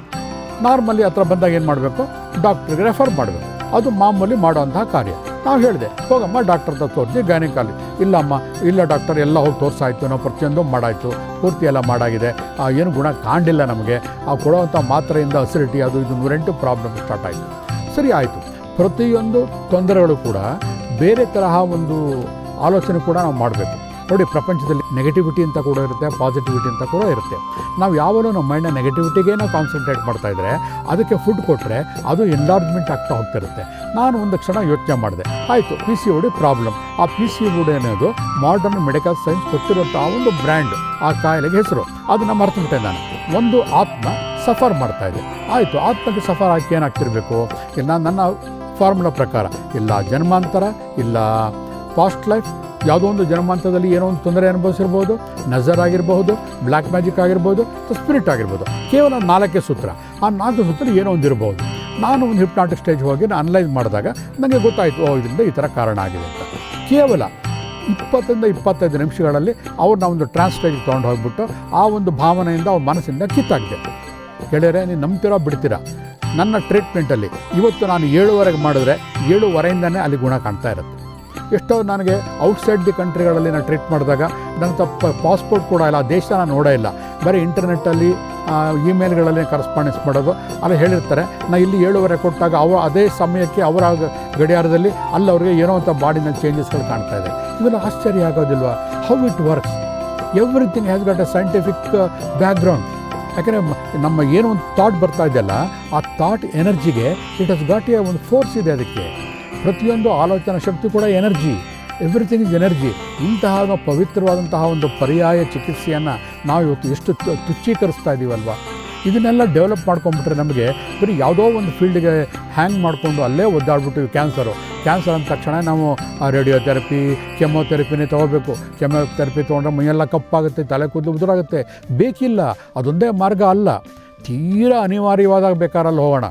ನಾರ್ಮಲಿ ಹತ್ರ ಬಂದಾಗ ಏನು ಮಾಡಬೇಕು? ಡಾಕ್ಟ್ರಿಗೆ ರೆಫರ್ ಮಾಡಬೇಕು. ಅದು ಮಾಮೂಲಿ ಮಾಡೋವಂತಹ ಕಾರ್ಯ. ನಾವು ಹೇಳಿದೆ ಹೋಗಮ್ಮ ಡಾಕ್ಟರ್ ಹತ್ರ ತೋರಿಸಿ ಗೈನಿಕಾಲಜಿ ಇಲ್ಲಮ್ಮ ಇಲ್ಲ ಡಾಕ್ಟರ್ ಎಲ್ಲ ಹೋಗಿ ತೋರಿಸಾಯ್ತು ನಾವು ಪ್ರತಿಯೊಂದು ಮಾಡಾಯಿತು. ಪೂರ್ತಿ ಎಲ್ಲ ಮಾಡಾಗಿದೆ. ಆ, ಏನು ಗುಣ ಕಾಣಲಿಲ್ಲ ನಮಗೆ. ಆ ಕೊಡುವಂಥ ಮಾತ್ರೆಯಿಂದ ಅಸಿಡಿಟಿ ಅದು ಇದು ನೂರೆಂಟು ಪ್ರಾಬ್ಲಮ್ ಸ್ಟಾರ್ಟ್ ಆಯಿತು. ಸರಿ ಆಯಿತು. ಪ್ರತಿಯೊಂದು ತೊಂದರೆಗಳು ಕೂಡ ಬೇರೆ ತರಹ ಒಂದು ಆಲೋಚನೆ ಕೂಡ ನಾವು ಮಾಡಬೇಕು. ನೋಡಿ, ಪ್ರಪಂಚದಲ್ಲಿ ನೆಗೆಟಿವಿಟಿ ಅಂತ ಕೂಡ ಇರುತ್ತೆ ಪಾಸಿಟಿವಿಟಿ ಅಂತ ಕೂಡ ಇರುತ್ತೆ. ನಾವು ಯಾವಾಗಲೂ ನಮ್ಮ ಮೈಂಡ್ನ ನೆಗೆಟಿವಿಟಿಗೆ ನಾವು ಕಾನ್ಸಂಟ್ರೇಟ್ ಮಾಡ್ತಾ ಇದ್ದರೆ ಅದಕ್ಕೆ ಫುಡ್ ಕೊಟ್ಟರೆ ಅದು ಎನ್ಲಾರ್ಜ್ಮೆಂಟ್ ಆಗ್ತಾ ಹೋಗ್ತಿರುತ್ತೆ. ನಾನು ಒಂದು ಕ್ಷಣ ಯೋಚನೆ ಮಾಡಿದೆ, ಆಯಿತು P C O D problem ಆ ಪಿ ಸಿ ಓಡಿ ಅನ್ನೋದು ಮಾಡರ್ನ್ ಮೆಡಿಕಲ್ ಸೈನ್ಸ್ ಕೊಟ್ಟಿರುವಂಥ ಒಂದು ಬ್ರ್ಯಾಂಡ್ ಆ ಕಾಯಿಲೆಗೆ ಹೆಸರು. ಅದನ್ನು ಮರೆತುಬಿಟ್ಟೆ ನಾನು ಒಂದು ಆತ್ಮ ಸಫರ್ ಮಾಡ್ತಾ ಇದೆ. ಆಯಿತು, ಆತ್ಮಕ್ಕೆ ಸಫರ್ ಹಾಕಿ ಏನಾಗ್ತಿರಬೇಕು? ಇಲ್ಲ, ನನ್ನ ಫಾರ್ಮುಲಾ ಪ್ರಕಾರ, ಇಲ್ಲ ಜನ್ಮಾಂತರ, ಇಲ್ಲ ಪಾಸ್ಟ್ ಲೈಫ್ ಯಾವುದೋ ಒಂದು ಜನಮಾಂತದಲ್ಲಿ ಏನೋ ಒಂದು ತೊಂದರೆ ಅನುಭವಿಸಿರ್ಬೋದು, ನಜರ್ ಆಗಿರಬಹುದು ಬ್ಲ್ಯಾಕ್ ಮ್ಯಾಜಿಕ್ ಆಗಿರ್ಬೋದು ಸ್ಪಿರಿಟ್ ಆಗಿರ್ಬೋದು. ಕೇವಲ ನಾಲ್ಕೇ ಸೂತ್ರ. ಆ ನಾಲ್ಕು ಸೂತ್ರ ಏನೋ ಒಂದು ಇರ್ಬೋದು. ನಾನು ಒಂದು ಹಿಪ್ನಾಟಿಕ್ ಸ್ಟೇಜ್ ಹೋಗಿ ನಾನು ಅನಲೈಸ್ ಮಾಡಿದಾಗ ನನಗೆ ಗೊತ್ತಾಯಿತು, ಓ, ಇದರಿಂದ ಈ ಥರ ಕಾರಣ ಆಗಿದೆ ಅಂತ. ಕೇವಲ ಇಪ್ಪತ್ತರಿಂದ ಇಪ್ಪತ್ತೈದು ನಿಮಿಷಗಳಲ್ಲಿ ಅವ್ರನ್ನ ಒಂದು ಟ್ರಾನ್ಸ್ ತೊಗೊಂಡು ಹೋಗ್ಬಿಟ್ಟು ಆ ಒಂದು ಭಾವನೆಯಿಂದ ಅವ್ರ ಮನಸ್ಸಿಂದ ಕಿತ್ತಾಗಿದೆ. ಗೆಳೆಯರೆ, ನೀನು ನಂಬ್ತಿರೋ ಬಿಡ್ತೀರಾ? ನನ್ನ ಟ್ರೀಟ್ಮೆಂಟಲ್ಲಿ ಇವತ್ತು ನಾನು ಏಳುವರೆಗೆ ಮಾಡಿದ್ರೆ ಏಳುವರೆಯಿಂದನೇ ಅಲ್ಲಿ ಗುಣ ಕಾಣ್ತಾ ಇರುತ್ತೆ. ಎಷ್ಟೋ ನನಗೆ ಔಟ್ಸೈಡ್ ದಿ ಕಂಟ್ರಿಗಳಲ್ಲಿ ನಾನು ಟ್ರೀಟ್ ಮಾಡಿದಾಗ ನನ್ನ ತಪ್ಪ ಪಾಸ್ಪೋರ್ಟ್ ಕೂಡ ಇಲ್ಲ, ದೇಶ ನಾನು ನೋಡೇ ಇಲ್ಲ. ಬರೀ ಇಂಟರ್ನೆಟ್ಟಲ್ಲಿ ಇಮೇಲ್ಗಳಲ್ಲಿ ಕರೆಸ್ಪಾಂಡೆನ್ಸ್ ಮಾಡೋದು. ಅಲ್ಲಿ ಹೇಳಿರ್ತಾರೆ ನಾನು ಇಲ್ಲಿ ಏಳುವರೆ ಕೊಟ್ಟಾಗ ಅವ, ಅದೇ ಸಮಯಕ್ಕೆ ಅವರ ಗಡಿಯಾರದಲ್ಲಿ ಅಲ್ಲಿ ಅವ್ರಿಗೆ ಏನೋ ಅಂತ ಬಾಡಿನ ಚೇಂಜಸ್ಗಳು ಕಾಣ್ತಾ ಇದೆ. ಇವೆಲ್ಲ ಆಶ್ಚರ್ಯ ಆಗೋದಿಲ್ವಾ? How it works everything has got a scientific background ಯಾಕಂದರೆ ನಮ್ಮ ಏನೋ ಒಂದು ಥಾಟ್ ಬರ್ತಾ ಇದೆಯಲ್ಲ, ಆ ಥಾಟ್ ಎನರ್ಜಿಗೆ ಇಟ್ ಹಸ್ ಗಾಟ್ ಎ ಒಂದು ಫೋರ್ಸ್ ಇದೆ ಅದಕ್ಕೆ. ಪ್ರತಿಯೊಂದು ಆಲೋಚನಾ ಶಕ್ತಿ ಕೂಡ ಎನರ್ಜಿ. ಎವ್ರಿಥಿಂಗ್ ಇಸ್ ಎನರ್ಜಿ ಇಂತಹ ಪವಿತ್ರವಾದಂತಹ ಒಂದು ಪರ್ಯಾಯ ಚಿಕಿತ್ಸೆಯನ್ನು ನಾವು ಇವತ್ತು ಎಷ್ಟು ತುಚ್ಛೀಕರಿಸ್ತಾ ಇದ್ದೀವಲ್ವ ಇದನ್ನೆಲ್ಲ ಡೆವಲಪ್ ಮಾಡ್ಕೊಂಬಿಟ್ರೆ ನಮಗೆ ಬರೀ ಯಾವುದೋ ಒಂದು ಫೀಲ್ಡ್ಗೆ ಹ್ಯಾಂಗ್ ಮಾಡಿಕೊಂಡು ಅಲ್ಲೇ ಒದ್ದಾಡ್ಬಿಟ್ಟು ಕ್ಯಾನ್ಸರು ಕ್ಯಾನ್ಸರ್ ಅಂದ ತಕ್ಷಣ ನಾವು ರೇಡಿಯೋಥೆರಪಿ ಕೆಮೊಥೆರಪಿನೇ ತೊಗೋಬೇಕು. ಕೆಮೊಥೆರಪಿ ತೊಗೊಂಡ್ರೆ ಮೈಯೆಲ್ಲ ಕಪ್ಪಾಗುತ್ತೆ, ತಲೆ ಕೂದಲು ಉದುರಾಗುತ್ತೆ. ಬೇಕಿಲ್ಲ. ಅದೊಂದೇ ಮಾರ್ಗ ಅಲ್ಲ. ತೀರಾ ಅನಿವಾರ್ಯವಾದಾಗ ಬೇಕಾರಲ್ಲಿ ಹೋಗೋಣ.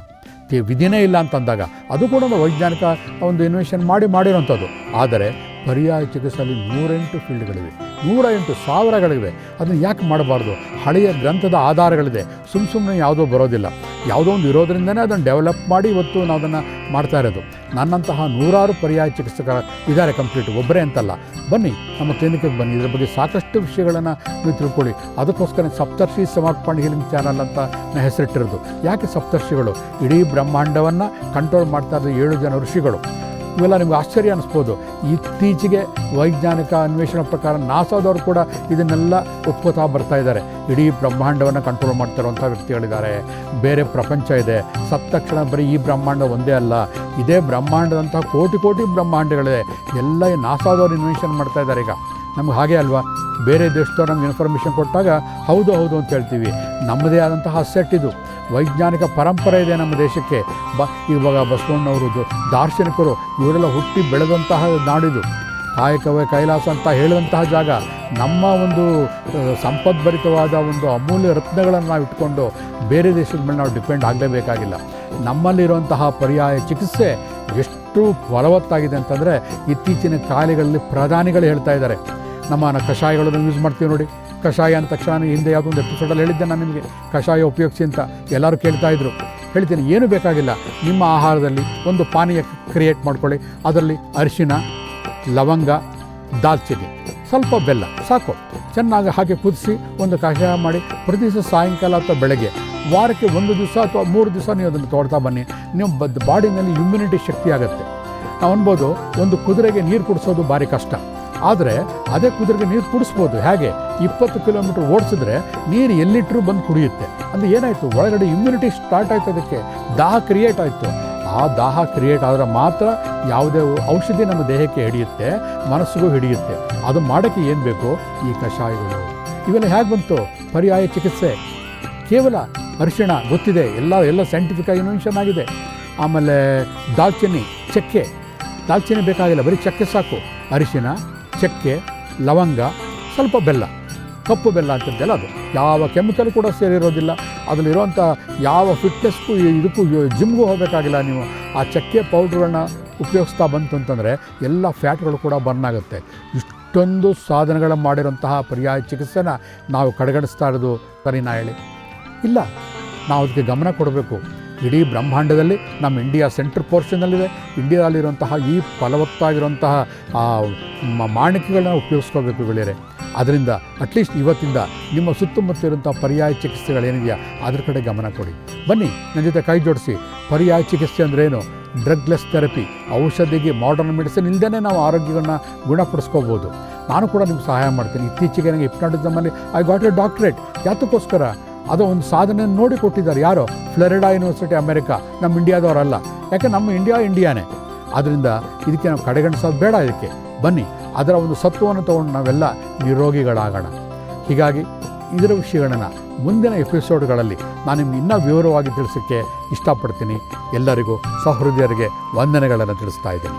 ವಿಧಿನೇ ಇಲ್ಲ ಅಂತಂದಾಗ ಅದು ಕೂಡ ಒಂದು ವೈಜ್ಞಾನಿಕ ಒಂದು ಇನ್ವೆಷನ್ ಮಾಡಿ ಮಾಡಿರೋಂಥದ್ದು. ಆದರೆ ಪರ್ಯಾಯ ಚಿಕಿತ್ಸೆಯಲ್ಲಿ ನೂರೆಂಟು ಫೀಲ್ಡ್ಗಳಿವೆ ನೂರ ಎಂಟು ಸಾವಿರಗಳಿವೆ. ಅದನ್ನು ಯಾಕೆ ಮಾಡಬಾರ್ದು? ಹಳೆಯ ಗ್ರಂಥದ ಆಧಾರಗಳಿದೆ. ಸುಮ್ಮ ಸುಮ್ಮನೆ ಯಾವುದೋ ಬರೋದಿಲ್ಲ. ಯಾವುದೋ ಒಂದು ಇರೋದ್ರಿಂದನೇ ಅದನ್ನು ಡೆವಲಪ್ ಮಾಡಿ ಇವತ್ತು ನಾವು ಅದನ್ನು ಮಾಡ್ತಾ ಇರೋದು. ನನ್ನಂತಹ ನೂರಾರು ಪರ್ಯಾಯ ಚಿಕಿತ್ಸಕರ ಇದ್ದಾರೆ ಕಂಪ್ಲೀಟ್. ಒಬ್ಬರೇ ಅಂತಲ್ಲ. ಬನ್ನಿ, ನಮ್ಮ ಕ್ಲಿನಿಕ್ಗೆ ಬನ್ನಿ. ಇದ್ರ ಬಗ್ಗೆ ಸಾಕಷ್ಟು ವಿಷಯಗಳನ್ನು ನೀವು ತಿಳ್ಕೊಳ್ಳಿ. ಅದಕ್ಕೋಸ್ಕರ ಸಪ್ತರ್ಷಿ ಸಮರ್ಪಣೆ ಹೀಲಿಂಗ್ ಚಾನಲ್ ಅಂತ ನಾನು ಹೆಸರಿಟ್ಟಿರೋದು. ಯಾಕೆ ಸಪ್ತರ್ಷಿಗಳು? ಇಡೀ ಬ್ರಹ್ಮಾಂಡವನ್ನು ಕಂಟ್ರೋಲ್ ಮಾಡ್ತಾ ಇರೋದು ಏಳು ಜನ ಋಷಿಗಳು. ಇವೆಲ್ಲ ನಿಮ್ಗೆ ಆಶ್ಚರ್ಯ ಅನ್ನಿಸ್ಬೋದು ಇತ್ತೀಚೆಗೆ ವೈಜ್ಞಾನಿಕ ಅನ್ವೇಷಣೆ ಪ್ರಕಾರ ನಾಸಾದವರು ಕೂಡ ಇದನ್ನೆಲ್ಲ ಒಪ್ಕೋತಾ ಬರ್ತಾ ಇದ್ದಾರೆ. ಇಡೀ ಬ್ರಹ್ಮಾಂಡವನ್ನು ಕಂಟ್ರೋಲ್ ಮಾಡ್ತಿರುವಂಥ ವ್ಯಕ್ತಿಗಳಿದ್ದಾರೆ. ಬೇರೆ ಪ್ರಪಂಚ ಇದೆ. ಸಪ್ತಕ್ಷಣ ತಕ್ಷಣ ಬರೀ ಈ ಬ್ರಹ್ಮಾಂಡ ಒಂದೇ ಅಲ್ಲ. ಇದೇ ಬ್ರಹ್ಮಾಂಡದಂಥ ಕೋಟಿ ಕೋಟಿ ಬ್ರಹ್ಮಾಂಡಗಳಿದೆ ಎಲ್ಲ ನಾಸಾದವ್ರು ಇನ್ವೆನ್ಷನ್ ಮಾಡ್ತಾ ಇದ್ದಾರೆ ಈಗ. ನಮ್ಗೆ ಹಾಗೆ ಅಲ್ವಾ? ಬೇರೆ ದೇಶದವ್ರು ನಮ್ಗೆ ಇನ್ಫಾರ್ಮೇಷನ್ ಕೊಟ್ಟಾಗ ಹೌದು ಹೌದು ಅಂತ ಹೇಳ್ತೀವಿ. ನಮ್ಮದೇ ಆದಂತಹ ಸೆಟ್ ಇದು. ವೈಜ್ಞಾನಿಕ ಪರಂಪರೆ ಇದೆ ನಮ್ಮ ದೇಶಕ್ಕೆ. ಬ, ಇವಾಗ ಬಸವಣ್ಣವರು ದಾರ್ಶನಿಕರು ಇವರೆಲ್ಲ ಹುಟ್ಟಿ ಬೆಳೆದಂತಹ ನಾಡಿದು. ಕಾಯಕವೇ ಕೈಲಾಸ ಅಂತ ಹೇಳಿದಂತಹ ಜಾಗ. ನಮ್ಮ ಒಂದು ಸಂಪದ್ಭರಿತವಾದ ಒಂದು ಅಮೂಲ್ಯ ರತ್ನಗಳನ್ನು ನಾವು ಇಟ್ಕೊಂಡು ಬೇರೆ ದೇಶದ ಮೇಲೆ ನಾವು ಡಿಪೆಂಡ್ ಆಗಲೇಬೇಕಾಗಿಲ್ಲ. ನಮ್ಮಲ್ಲಿರುವಂತಹ ಪರ್ಯಾಯ ಚಿಕಿತ್ಸೆ ಎಷ್ಟು ಫಲವತ್ತಾಗಿದೆ ಅಂತಂದರೆ ಇತ್ತೀಚಿನ ಕಾಯಿಲೆಗಳಲ್ಲಿ ಪ್ರಧಾನಿಗಳು ಹೇಳ್ತಾ ಇದ್ದಾರೆ. ನಮ್ಮ ಕಷಾಯಗಳನ್ನು ಯೂಸ್ ಮಾಡ್ತೀವಿ ನೋಡಿ. ಕಷಾಯ ಅಂದ ತಕ್ಷಣ ಹಿಂದೆ ಯಾವುದೋ ಒಂದು ಎಪಿಸೋಡಲ್ಲಿ ಹೇಳಿದ್ದೆ ನಾನು ನಿಮಗೆ. ಕಷಾಯ ಉಪಯೋಗಿಸಿ ಅಂತ ಎಲ್ಲರೂ ಕೇಳ್ತಾ ಇದ್ರು. ಹೇಳ್ತೀನಿ, ಏನು ಬೇಕಾಗಿಲ್ಲ. ನಿಮ್ಮ ಆಹಾರದಲ್ಲಿ ಒಂದು ಪಾನೀಯ ಕ್ರಿಯೇಟ್ ಮಾಡ್ಕೊಳ್ಳಿ. ಅದರಲ್ಲಿ ಅರಿಶಿನ, ಲವಂಗ, ದಾಲ್ಚಿನ್ನಿ. ಸ್ವಲ್ಪ ಬೆಲ್ಲ, ಸಾಕು. ಚೆನ್ನಾಗಿ ಹಾಗೆ ಕುದಿಸಿ ಒಂದು ಕಷಾಯ ಮಾಡಿ ಪ್ರತಿ ದಿವಸ ಸಾಯಂಕಾಲ ಅಥವಾ ಬೆಳಗ್ಗೆ ವಾರಕ್ಕೆ ಒಂದು ದಿವಸ ಅಥವಾ ಮೂರು ದಿವಸ ನೀವು ಅದನ್ನು ತೋಡ್ತಾ ಬನ್ನಿ. ನಿಮ್ಮ ಬಾಡಿನಲ್ಲಿ ಇಮ್ಯುನಿಟಿ ಶಕ್ತಿ ಆಗುತ್ತೆ. ನಾವು ಅನ್ಬೋದು ಒಂದು ಕುದುರೆಗೆ ನೀರು ಕುಡಿಸೋದು ಭಾರಿ ಕಷ್ಟ. ಆದರೆ ಅದೇ ಕುದುರೆಗೆ ನೀರು ಕುಡಿಸ್ಬೋದು. ಹೇಗೆ? ಇಪ್ಪತ್ತು ಕಿಲೋಮೀಟ್ರ್ ಓಡಿಸಿದ್ರೆ ನೀರು ಎಲ್ಲಿಟ್ಟರೂ ಬಂದು ಕುಡಿಯುತ್ತೆ. ಅಂದರೆ ಏನಾಯಿತು? ಒಳಗಡೆ ಇಮ್ಯುನಿಟಿ ಸ್ಟಾರ್ಟ್ ಆಯಿತು ಅದಕ್ಕೆ. ದಾಹ ಕ್ರಿಯೇಟ್ ಆಯಿತು. ಆ ದಾಹ ಕ್ರಿಯೇಟ್ ಆದರೆ ಮಾತ್ರ ಯಾವುದೇ ಔಷಧಿ ನಮ್ಮ ದೇಹಕ್ಕೆ ಹಿಡಿಯುತ್ತೆ, ಮನಸ್ಸಿಗೂ ಹಿಡಿಯುತ್ತೆ. ಅದು ಮಾಡೋಕ್ಕೆ ಏನು ಬೇಕು? ಈ ಕಷಾಯಗಳು. ಇವೆಲ್ಲ ಹೇಗೆ ಬಂತು? ಪರ್ಯಾಯ ಚಿಕಿತ್ಸೆ. ಕೇವಲ ಅರಿಶಿಣ ಗೊತ್ತಿದೆ. ಎಲ್ಲ ಎಲ್ಲ ಸೈಂಟಿಫಿಕ್ ಇನ್ವೆನ್ಷನ್ ಆಗಿದೆ. ಆಮೇಲೆ ದಾಲ್ಚಿನ್ನಿ, ಚಕ್ಕೆ. ದಾಲ್ಚಿನ್ನಿ ಬೇಕಾಗಿಲ್ಲ. ಬರೀ ಚಕ್ಕೆ ಸಾಕು. ಅರಿಶಿಣ ಚಕ್ಕೆ, ಲವಂಗ, ಸ್ವಲ್ಪ ಬೆಲ್ಲ, ಕಪ್ಪು ಬೆಲ್ಲ ಅಂತಿದ್ದೆಲ್ಲ ಅದು. ಯಾವ ಕೆಮಿಕಲ್ ಕೂಡ ಸೇರಿರೋದಿಲ್ಲ. ಅದರಲ್ಲಿರುವಂಥ ಯಾವ ಫಿಟ್ನೆಸ್ಗೂ ಇದಕ್ಕೂ ಜಿಮ್ಗೂ ಹೋಗಬೇಕಾಗಿಲ್ಲ ನೀವು. ಆ ಚಕ್ಕೆ ಪೌಡ್ರ್ಗಳನ್ನ ಉಪಯೋಗಿಸ್ತಾ ಬಂತು ಅಂತಂದರೆ ಎಲ್ಲ ಫ್ಯಾಟ್ಗಳು ಕೂಡ ಬರ್ನ್ ಆಗುತ್ತೆ. ಇಷ್ಟೊಂದು ಸಾಧನಗಳ ಮಾಡಿರೋಂತಹ ಪರ್ಯಾಯ ಚಿಕಿತ್ಸೆನ ನಾವು ಕಡೆಗಣಿಸ್ತಾ ಇರೋದು ಸರಿನಾ ಹೇಳಿ. ಇಲ್ಲ, ನಾವು ಅದಕ್ಕೆ ಗಮನ ಕೊಡಬೇಕು. ಇಡೀ ಬ್ರಹ್ಮಾಂಡದಲ್ಲಿ ನಮ್ಮ ಇಂಡಿಯಾ ಸೆಂಟ್ರ್ ಪೋರ್ಷನಲ್ಲಿದೆ ಇಂಡಿಯಾದಲ್ಲಿರುವಂತಹ ಈ ಫಲವತ್ತಾಗಿರುವಂತಹ ಮಾಣಿಕೆಗಳನ್ನ ಉಪಯೋಗಿಸ್ಕೋಬೇಕು ಗೆಳೆಯರೆ. ಅದರಿಂದ ಅಟ್ಲೀಸ್ಟ್ ಇವತ್ತಿಂದ ನಿಮ್ಮ ಸುತ್ತಮುತ್ತ ಇರುವಂಥ ಪರ್ಯಾಯ ಚಿಕಿತ್ಸೆಗಳೇನಿದೆಯಾ ಅದ್ರ ಕಡೆ ಗಮನ ಕೊಡಿ. ಬನ್ನಿ, ನನ್ನ ಜೊತೆ ಕೈ ಜೋಡಿಸಿ. ಪರ್ಯಾಯ ಚಿಕಿತ್ಸೆ ಅಂದ್ರೇನು ಡ್ರಗ್ಲೆಸ್ ಥೆರಪಿ. ಔಷಧಿಗೆ ಮಾಡರ್ನ್ ಮೆಡಿಸಿನ್ ಇಲ್ಲದೇ ನಾವು ಆರೋಗ್ಯಗಳನ್ನ ಗುಣಪಡಿಸ್ಕೋಬೋದು. ನಾನು ಕೂಡ ನಿಮ್ಗೆ ಸಹಾಯ ಮಾಡ್ತೀನಿ. ಇತ್ತೀಚೆಗೆ ನನಗೆ ಹಿಪ್ನಾಟಿಸಮಲ್ಲಿ ಐ ಗಾಟ್ ಎ ಡಾಕ್ಟ್ರೇಟ್ ಯಾತಕ್ಕೋಸ್ಕರ? ಅದು ಒಂದು ಸಾಧನೆಯನ್ನು ನೋಡಿ ಕೊಟ್ಟಿದ್ದಾರೆ ಯಾರು? ಫ್ಲೋರಿಡಾ ಯೂನಿವರ್ಸಿಟಿ ಅಮೆರಿಕ, ನಮ್ಮ ಇಂಡಿಯಾದವರಲ್ಲ. ಯಾಕೆ? ನಮ್ಮ ಇಂಡಿಯಾ ಇಂಡಿಯಾನೇ. ಆದ್ದರಿಂದ ಇದಕ್ಕೆ ನಾವು ಕಡೆಗಣಿಸೋದು ಬೇಡ ಇದಕ್ಕೆ. ಬನ್ನಿ, ಅದರ ಒಂದು ಸತ್ವವನ್ನು ತಗೊಂಡು ನಾವೆಲ್ಲ ನಿರೋಗಿಗಳಾಗೋಣ. ಹೀಗಾಗಿ ಇದರ ವಿಷಯಗಳನ್ನು ಮುಂದಿನ ಎಪಿಸೋಡ್ಗಳಲ್ಲಿ ನಾನು ನಿಮ್ಗೆ ಇನ್ನೂ ವಿವರವಾಗಿ ತಿಳಿಸೋಕ್ಕೆ ಇಷ್ಟಪಡ್ತೀನಿ. ಎಲ್ಲರಿಗೂ ಸಹೃದಯರಿಗೆ ವಂದನೆಗಳನ್ನು ತಿಳಿಸ್ತಾ ಇದ್ದೀನಿ.